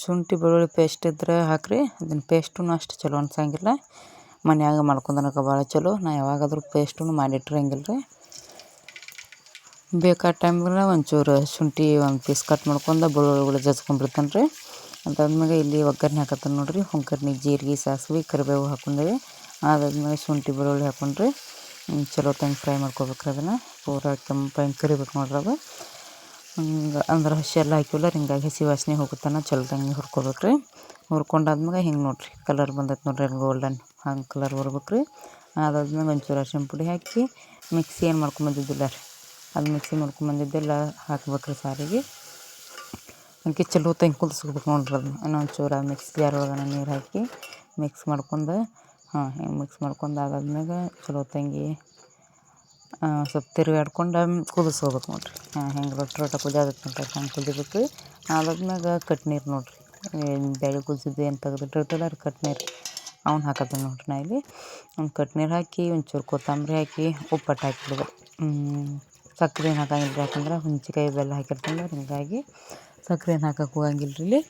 ಶುಂಠಿ ಬೆಳ್ಳುಳ್ಳಿ ಪೇಸ್ಟ್ ಇದ್ರೆ ಹಾಕಿರಿ. ಅದನ್ನ ಪೇಸ್ಟೂ ಅಷ್ಟು ಚಲೋ ಅನ್ಸಂಗಿಲ್ಲ. ಮನ್ಯಾಗ ಮಾಡ್ಕೊಂಡನಕ ಭಾಳ ಚಲೋ. ನಾ ಯಾವಾಗಾದ್ರೂ ಪೇಸ್ಟೂ ಮಾಡಿಟ್ಟಿರಂಗಿಲ್ಲ ರೀ ಬೇಕಾದ ಟೈಮ್ಗೆ ಒಂಚೂರು ಶುಂಠಿ ಒಂದು ಪೀಸ್ ಕಟ್ ಮಾಡ್ಕೊಂಡು ಬೆಳ್ಳುಳ್ಳಿ ಜಜ್ಕೊಂಡ್ಬಿಡ್ತಾನೆ ರೀ ಅದಾದ್ಮ್ಯಾಗ ಇಲ್ಲಿ ಒಗ್ಗರಣೆ ಹಾಕತ್ತಾನೆ ನೋಡಿರಿ. ಒಗ್ಗರಣೆ ಜೀರಿಗೆ, ಸಾಸಿವೆ, ಕರಿಬೇವು ಹಾಕೊಂಡೇವಿ. ಅದಾದ್ಮೇಲೆ ಶುಂಠಿ, ಬೆಳ್ಳುಳ್ಳಿ ಹಾಕೊಂಡ್ರಿ. ಚಲೋ ತಂಗೆ ಫ್ರೈ ಮಾಡ್ಕೊಬೇಕ್ರಿ ಅದನ್ನು. ಪೂರ ಕೆಂಪಂಗೆ ಕರಿಬೇಕು ನೋಡ್ರಿ ಅದು. ಹಂಗೆ ಅಂದ್ರೆ ಹಸಿ ಎಲ್ಲ ಹಾಕಿಲ್ಲ ಹಿಂಗಾಗಿ ಹಸಿ ವಾಸನೆ ಹೋಗುತ್ತಾನ ಚಲೋ ತಂಗೆ ಹುರ್ಕೊಬೇಕು ರೀ ಹುರ್ಕೊಂಡಾದ್ಮೇಲೆ ಹಿಂಗೆ ನೋಡಿರಿ ಕಲರ್ ಬಂದೈತೆ ನೋಡಿರಿ ಗೋಲ್ಡನ್ ಹಂಗೆ ಕಲರ್ ಬರ್ಬೇಕು ರೀ ಅದಾದ್ಮೇಲೆ ಒಂಚೂರು ಅರಿಶಿನ ಪುಡಿ ಹಾಕಿ ಮಿಕ್ಸಿ ಏನು ಮಾಡ್ಕೊಂಬಂದಿದ್ದಿಲ್ಲ ರೀ. ಅದು ಮಿಕ್ಸಿ ಮಾಡ್ಕೊಂಬಂದಿದ್ದೆಲ್ಲ ಹಾಕ್ಬೇಕ್ರಿ ಸಾರಿಗೆ ಅದಕ್ಕೆ ಚಲೋ ತಂಗಿ ಕುದಿಸ್ಬೇಕು ನೋಡ್ರಿ ಅದನ್ನ ಇನ್ನೊಂದು ಚೂರು ಮಿಕ್ಸಿ ಜಾರ್ ನೀರು ಹಾಕಿ ಮಿಕ್ಸ್ ಮಾಡ್ಕೊಂಡು, ಹಾಂ, ಹಿಂಗೆ ಮಿಕ್ಸ್ ಮಾಡ್ಕೊಂಡು ಅದಾದ್ಮ್ಯಾಗ ಚಲೋ ತಂಗಿ ಸ್ವಲ್ಪ ತಿರುಗಾಡ್ಕೊಂಡು ಕುದಿಸ್ಕೋಬೇಕು ನೋಡ್ರಿ. ಹೆಂಗೆ ರೊಟ್ಟಿ ರೊಟ್ಟ ಕುದಿಯೋದಕ್ಕೆ ನೋಡ್ರಿ ಹಂಗೆ ಕುದಿಬೇಕು. ಅದಾದ್ಮ್ಯಾಗ ಕಟ್ ನೀರು ನೋಡ್ರಿ ಬೇಳೆ ಕುದಿಸಿದ್ದು ಏನು ತೆಗೆದಿಟ್ಟಿರ್ತಲ್ಲ ಅದು ಕಟ್ ನೀರು ಅವ್ನು ಹಾಕತ್ತೀನಿ ನೋಡಿರಿ ನಾ ಇಲ್ಲಿ. ಒಂದು ಕಟ್ ನೀರು ಹಾಕಿ, ಒಂಚೂರು ಕೊತ್ತಂಬರಿ ಹಾಕಿ ಉಪ್ಪಟ್ಟು ಹಾಕಿಬಿಡ್ಬೇಕು ಸಕ್ಕರೆ ಏನು ಹಾಕಂಗಿಲ್ಲ ರೀ, ಯಾಕಂದ್ರೆ ಹುಣ್ಚಿಕಾಯಿ ಬೆಲ್ಲ ಹಾಕಿರ್ತಂದ್ರೆ ಹಿಂಗಾಗಿ ಸಕ್ಕರೆ ಏನು ಹಾಕಕ್ಕೆ ಹೋಗಂಗಿಲ್ಲ ರೀ ಇಲ್ಲಿ.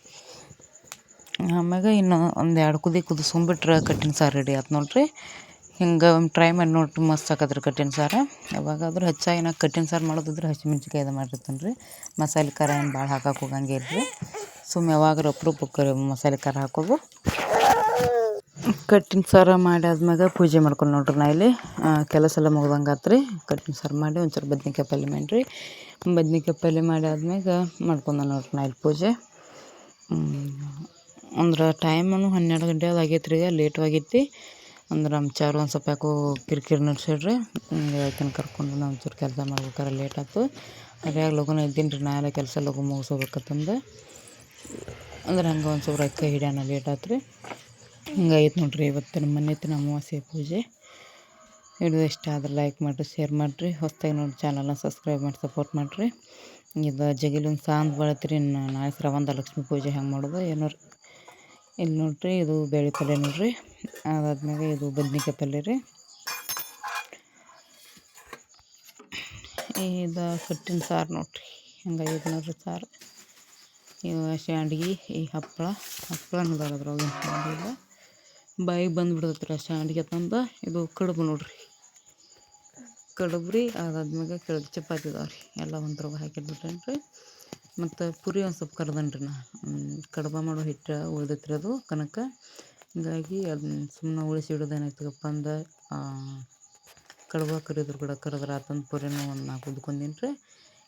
ಆಮ್ಯಾಗ ಇನ್ನು ಒಂದು ಎರಡು ಕುದಿ ಕುದಿಸ್ಕೊಂಬಿಟ್ರೆ ಕಟ್ಟಿನ ಸಾರು ರೆಡಿ ಆಯ್ತು ನೋಡ್ರಿ. ಹಿಂಗೆ ಟ್ರೈ ಮಾಡಿ ನೋಡ್ರಿ ಮಸ್ತ್ ಆಕತ್ರಿ ಕಟ್ಟಿನ ಸಾರು. ಯಾವಾಗಾದ್ರೂ ಹೆಚ್ಚಾಗಿ ನಾ ಕಟ್ಟಿನ ಸಾರು ಮಾಡೋದಿದ್ರೆ ಹಸಿಮೆಣ್ಸಿಕಾಯಿ ಇದು ಮಾಡಿರ್ತೀನಿ ರೀ. ಮಸಾಲೆ ಖಾರ ಏನು ಭಾಳ ಹಾಕಕ್ಕೆ ಹೋಗಂಗಿಲ್ಲ ರೀ ಸುಮ್ಮನೆ ಯಾವಾಗಾರ ಅಪ್ರೂಪಕ್ಕೆ ಮಸಾಲೆ ಖಾರ ಹಾಕೋದು. ಕಟ್ಟಿನ ಸಾರು ಮಾಡಾದ್ಮ್ಯಾಗ ಪೂಜೆ ಮಾಡ್ಕೊಂಡು ನೋಡ್ರಿ ನಾ ಇಲ್ಲಿ. ಕೆಲಸ ಎಲ್ಲ ಮುಗ್ದಂಗೆ ಆತು ರೀ. ಕಟ್ಟಿನ ಸಾರು ಮಾಡಿ ಒಂಚೂರು ಬದ್ನಿಕಾಯಿ ಪಲ್ಯ ಮಾಡಿರಿ. ಬದ್ನಿಕಾಯಿ ಪಲ್ಯ ಮಾಡಿ ಆದ್ಮ್ಯಾಗ ಮಾಡ್ಕೊಂಡು ನೋಡ್ರಿ ನಾ ಇಲ್ಲಿ ಪೂಜೆ. ಅಂದ್ರೆ ಟೈಮನು ಹನ್ನೆರಡು ಗಂಟೆ ಆಗೈತೆ ರೀ ಲೇಟು ಆಗೈತಿ. ಅಂದ್ರೆ ನಮ್ಮ ಚಾರು ಒಂದು ಸ್ವಲ್ಪ ಯಾಕೋ ಕಿರಿಕಿರಿ ನಡ್ಸಿಡ್ರಿ ಆಕಿನ ಕರ್ಕೊಂಡು ನಾವು ಒಂಚೂರು ಕೆಲಸ ಮಾಡ್ಬೇಕಾರೆ ಲೇಟ್ ಆಯ್ತು ಅದ್ರಾಗ ಲಗುನ ಇದ್ದೀನಿ ರೀ ನಾಳೆ ಕೆಲಸ ಲಗು ಮುಗಿಸ್ಬೇಕಂತಂದು. ಅಂದ್ರೆ ಹಂಗೆ ಒಂದು ಸ್ವಲ್ಪ ರೊಕ್ಕ ಹಿಡ್ಯಾನ ಲೇಟ್ ಆಯ್ತು ರೀ ಹಿಂಗಾಗೈತೆ ನೋಡ್ರಿ ಇವತ್ತಿನ ನಮ್ಮ ಅಮಾವಾಸ್ಯೆ ಪೂಜೆ. ವಿಡಿಯೋ ಇಷ್ಟ ಆದ್ರೆ ಲೈಕ್ ಮಾಡಿರಿ ಶೇರ್ ಮಾಡಿರಿ. ಹೊಸ್ದಾಗಿ ನೋಡಿ ಚಾನಲ್ನ ಸಬ್ಸ್ಕ್ರೈಬ್ ಮಾಡಿ ಸಪೋರ್ಟ್ ಮಾಡಿರಿ. ಇದು ಜಗಿಲೊಂದು ಸಾಂದ್ ಬಳತ್ರಿ ನಾಳೆ ಶ್ರವಂತ ಲಕ್ಷ್ಮೀ ಪೂಜೆ ಹೆಂಗೆ ಮಾಡೋದು, ಏನೋ ಇಲ್ಲಿ ನೋಡ್ರಿ, ಇದು ಬೇಳೆ ಪಲ್ಯ ನೋಡ್ರಿ. ಅದಾದ್ಮೇಲೆ ಇದು ಬದ್ನಿಕಾಯಿ ಪಲ್ಯ ರೀ. ಇದು ಸೊಟ್ಟಿನ ಸಾರು ನೋಡ್ರಿ. ಹಂಗಾಗೈತೆ ನೋಡ್ರಿ ಸಾರು. ಇವು ಶಾಂಡ್ಗಿ ಈ ಹಪ್ಪಳ. ಹಪ್ಪಳ ಅದ್ರೊಳಗೆ ಶಾಂಡ್ಗಿ ಬಾಯಿಗೆ ಬಂದ್ಬಿಡ್ತೈತೆ ರೀ ಶಾಂಡ್ಗೆ ತಂದು. ಇದು ಕಡುಬು ನೋಡ್ರಿ. ಕಡುಬು ರೀ ಅದಾದ್ಮೇಲೆ ಕೆಳಗೆ ಚಪಾತಿ ಇದಾವೆ ರೀ ಎಲ್ಲ ಒಂದ್ರೊಳಗೆ ಹಾಕಿಟ್ಬಿಟ್ಟೇನಿ ರೀ ಮತ್ತು ಪುರಿ ಒಂದು ಸ್ವಲ್ಪ ಕರ್ದನ್ರಿ ನಾ. ಕಡುಬ ಮಾಡೋ ಹಿಟ್ಟು ಉಳ್ದೈತ್ರಿ ಅದು ಕನಕ. ಹಿಂಗಾಗಿ ಅದನ್ನ ಸುಮ್ಮನೆ ಉಳಿಸಿ ಇಡೋದು ಅಂದ್ರೆ ಅಂದ ಕಡುಬ ಕರಿದ್ರು ಕೂಡ ಕರೆದ್ರೆ ಆತಂದು ಪುರಿನೂ ಒಂದು ನಾಲ್ಕು ಉದ್ಕೊಂಡೀನಿ ರೀ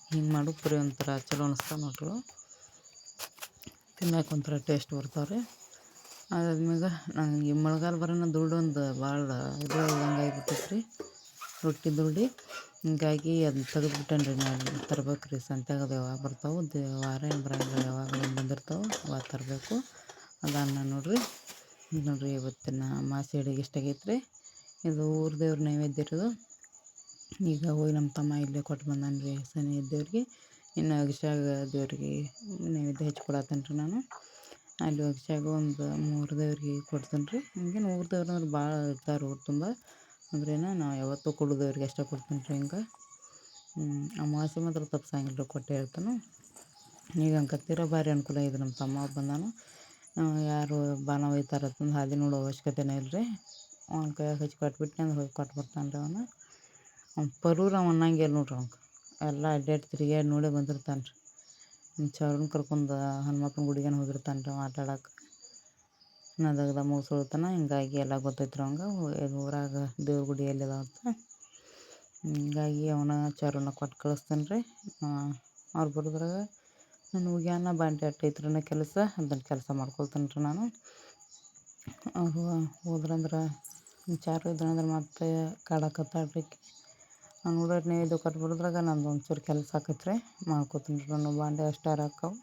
ಹಿಂಗೆ ಮಾಡು, ಪುರಿ ಒಂಥರ ಚಲೋ ಅನಿಸ್ತಾವ ನೋಡ್ರಿ ತಿನ್ನಕ್ಕೆ ಒಂಥರ ಟೇಸ್ಟ್ ಬರ್ತಾವೆ ರೀ ಅದಾದ್ಮೇಲೆ ನಂಗೆ ಈ ಮಳೆಗಾಲ ಬರೋಣ ದುಡ್ಡು ಒಂದು ಭಾಳ ಇದು ಹಂಗೆ ಆಗ್ಬಿಟ್ಟೈತೆ ರೀ ರೊಟ್ಟಿ ದುಡ್ಡಿ. ಹಿಂಗಾಗಿ ಅದನ್ನ ತೆಗೆದ್ಬಿಟ್ಟೇನಿ ರೀ ನಾನು ತರ್ಬೇಕು ರೀ ಸಂತ್ಯಾಗ ಅದು ಯಾವಾಗ ಬರ್ತಾವೆ ವಾರ ಏನು ಬರಂಗಿಲ್ಲ, ಯಾವಾಗ ಬಂದಿರ್ತಾವೆ ಅವಾಗ ತರಬೇಕು. ಅದನ್ನ ನೋಡ್ರಿ. ಇದು ನೋಡ್ರಿ ಇವತ್ತಿನ ಅಮಾಸೆ ಅಡುಗೆ ಇಷ್ಟ ಆಗೈತೆ ರೀ ಇದು ಊರ ದೇವ್ರ ನೈವೇದ್ಯ ಇರೋದು. ಈಗ ಹೋಗಿ ನಮ್ಮ ತಮ್ಮ ಇಲ್ಲೇ ಕೊಟ್ಟು ಬಂದಾನೆ ರೀ ಸನಿ ದೇವ್ರಿಗೆ. ಇನ್ನು ಅಗಸ್ಯಾಗ ದೇವ್ರಿಗೆ ನೈವೇದ್ಯ ಹಚ್ಚಿ ಕೊಡತ್ತೇನೆ ರೀ ನಾನು. ಅಲ್ಲಿ ಅಗಸ್ಯಾಗ ಒಂದು ಮೂರು ದೇವ್ರಿಗೆ ಕೊಡ್ತೇನೆ ರೀ ಹಿಂಗೆ ಊರ ದೇವ್ರು ಅಂದ್ರೆ ಭಾಳ ಇರ್ತಾರೆ ಊರು ತುಂಬ. ಅಂದ್ರೇನ ನಾವು ಯಾವತ್ತೂ ಕುಲ ದೇವ್ರಿಗೆ ಅಷ್ಟೇ ಕೊಡ್ತೇನೆ ರೀ ಹಿಂಗೆ ಅಮಾವಾಸ್ಯೆ ಮಾತ್ರ ತಪ್ಸಂಗಿಲ್ಲ ರೀ ಕೊಟ್ಟೆ ಇರ್ತಾನೆ ಈಗ ಅಂಕತ್ತೀರ ಭಾರಿ ಅನುಕೂಲ ಇದೆ ನಮ್ಮ ತಮ್ಮ ಬಂದಾನು. ಯಾರು ಬಾಣ ಒಯ್ತಾರೆ ಅಂತಂದು ಹಾದಿ ನೋಡೋ ಅವಶ್ಯಕತೆನೇ ಇಲ್ಲ ರೀ ಅವ್ನ ಕೈಯಾಗ ಹಚ್ಚಿ ಕೊಟ್ಬಿಟ್ಟು ಅಂದ್ರೆ ಹೋಗಿ ಕೊಟ್ಟು ಬರ್ತಾನೆ ರೀ ಅವನು. ಅವ್ನು ಪರೂರು ಅವ ಅನ್ನಂಗಿಲ್ಲ ನೋಡ್ರಿ ಅವ್ನ್ಗೆ. ಎಲ್ಲ ಅಡ್ಡಾಡಿ ತಿರ್ಗ್ಯಾಡಿ ನೋಡೇ ಬಂದಿರ್ತಾನೆ ರೀ ನಮ್ಮ ಚಾರುನ ಕರ್ಕೊಂಡು ಹನುಮಪ್ಪನ ಗುಡಿಗೇನ ಹೋಗಿರ್ತಾನೆ ರೀ ಅವ ಆಟ ಆಡಕ್ಕೆ ನದಗದ ಮುಗಿಸ್ಕೊಳ್ತಾನ. ಹಿಂಗಾಗಿ ಎಲ್ಲ ಗೊತ್ತೈತೆ ರೀ ಅವಂಗೆ ಇದು ಊರಾಗ ದೇವ್ರ ಗುಡಿ ಎಲ್ಲಿದೆ ಅಂತ. ಹಿಂಗಾಗಿ ಅವನ ಚೌರನ್ನ ಕೊಟ್ಟು ಕಳಿಸ್ತಾನೆ ರೀ ಅವ್ರು ಬರೋದ್ರಾಗ ನಾನು ಉಗ್ಯಾನ, ಬಾಂಡೆ ಅಟ್ಟೈತ್ರಿ ನನ್ನ ಕೆಲಸ, ಅದನ್ನು ಕೆಲಸ ಮಾಡ್ಕೊಳ್ತೇನೆ ರೀ ನಾನು. ಅವರು ಹೋದ್ರಂದ್ರೆ ಚಾರು ಇದ್ರಂದ್ರೆ ಮತ್ತೆ ಕಾಡಕತ್ತಾಳ್ರಿ ನಾನು ನೋಡೋರು ನೀವು ಇದು ಬರೋದ್ರಾಗ ನಂದು ಒಂಚೂರು ಕೆಲಸ ಆಕತ್ರಿ ಮಾಡ್ಕೊತೀನಿ ರೀ ನಾನು ಬಾಂಡೆ ಅಷ್ಟಾರು ಹಾಕವು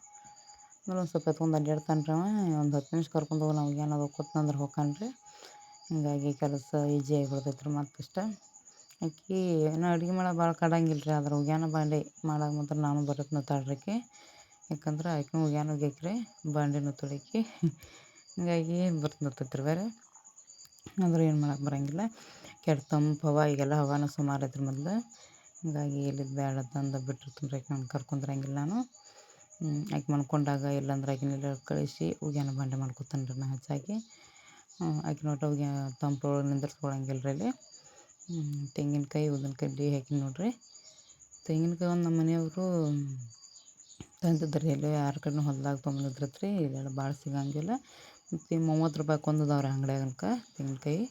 ಆಮೇಲೆ ಒಂದು ಸ್ವಲ್ಪ ಎತ್ಕೊಂಡು ಅಡ್ಡಾಡ್ತಾನೆ ರೀ ಅವ, ಒಂದು ಹತ್ತು ನಿಮಿಷ ಕರ್ಕೊಂಡು ಹೋಗಿ ನಾವು ಏನದು ಕೊತ್ತಂದ್ರೆ ಹೋಗ್ಕಾನ್ರಿ ಹಿಂಗಾಗಿ ಕೆಲಸ ಈಜಿ ಆಗಿಬಿಡ್ತೈತೆ ರೀ ಮತ್ತಿಷ್ಟ. ಆಕಿ ನಾ ಅಡ್ಗೆ ಮಾಡಕ್ಕೆ ಭಾಳ ಕಡಂಗಿಲ್ಲ ರೀ ಉಗ್ಯಾನ, ಬಾಂಡೆ ಮಾಡಾಕ ಮಾತ್ರ ನಾನು ಬರತ್ನ ತಾಳ್ರಿಕೆ. ಯಾಕಂದ್ರೆ ಆಕಿನೂ ಮುಗ್ಯಾನು ಗೆಕ್ರೆ ಬಾಂಡೆನೂ ತೊಳಿಕೆ. ಹಿಂಗಾಗಿ ಬರ್ತಿರ್ತೈತೆ ರೀ ಬೇರೆ. ಅಂದ್ರೆ ಏನು ಮಾಡಕ್ಕೆ ಬರೋಂಗಿಲ್ಲ. ಕೆಟ್ಟ ತಂಪು, ಹವಾ, ಈಗೆಲ್ಲ ಹವಾನೂ ಸುಮಾರು ಐತ್ರಿ ಮೊದಲು. ಹಿಂಗಾಗಿ ಎಲ್ಲಿದ್ದು ಬೇಡ ತಂದು ಬಿಟ್ಟಿರ್ತೀನಿ ರೀ ನಾನು. ಕರ್ಕೊಂಡ್ರಂಗಿಲ್ಲ ನಾನು ಆಕೆ ಮನ್ಕೊಂಡಾಗ ಇಲ್ಲಾಂದ್ರೆ ಆಕಿನೆಲ್ಲ ಕಳಿಸಿ ಉಗ್ಯಾನ ಬಾಂಡೆ ಮಾಡ್ಕೊತಾನೆ ರೀ ನಾನು ಹೆಚ್ಚಾಗಿ. ಆಕೆ ನೋಟ ಉಗ್ಯಾ ತಂಪೊಳಗೆ ನಿಂದಿರ್ಸ್ಕೊಳಂಗಿಲ್ಲ ರೀ ಅಲ್ಲಿ. ತೆಂಗಿನಕಾಯಿ ಉದ್ದಿನಕಡ್ಡಿ ಹಾಕಿ ನೋಡಿರಿ. ತೆಂಗಿನಕಾಯಿ ಒಂದು ನಮ್ಮ ಮನೆಯವರು ತಂದಿದ್ರು ಎಲ್ಲೋ ಯಾರ ಕಡೆನು ಹೊಲ್ದಾಗ ತೊಗೊಂಬಂದಿದ್ರತ್ ರೀ ಇಲ್ಲೆಲ್ಲ ಭಾಳ ಸಿಗಂಗಿಲ್ಲ. ಮತ್ತು ಮೂವತ್ತು ರೂಪಾಯಿ ಒಂದು ಅದಾವೆ ರೀ ಅಂಗಡ್ಯಾಗನ್ಕ ತೆಂಗಿನಕಾಯಿ.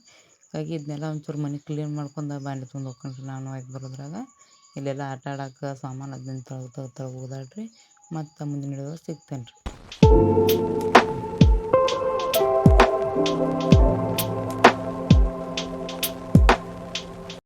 ಹಾಗಾಗಿ ಇದನ್ನೆಲ್ಲ ಒಂಚೂರು ಮನೆ ಕ್ಲೀನ್ ಮಾಡ್ಕೊಂಡು ಬಾಂಡಿ ತೊಗೊಂಡು ಹೋಗ್ಕಂಡ್ರಿ ನಾನು ಒಯ್ದು ಬರೋದ್ರಾಗ. ಇಲ್ಲೆಲ್ಲ ಆಟ ಆಡಕ್ಕೆ ಸಾಮಾನು ಅದನ್ನ ತಗೊ ತಗೊ ತಗೊ ಹೋದಾಡ್ರಿ ಮತ್ತು ಮುಂದಿನ ವಿಡಿಯೋದಾಗ ಸಿಗ್ತೇನೆ ರೀ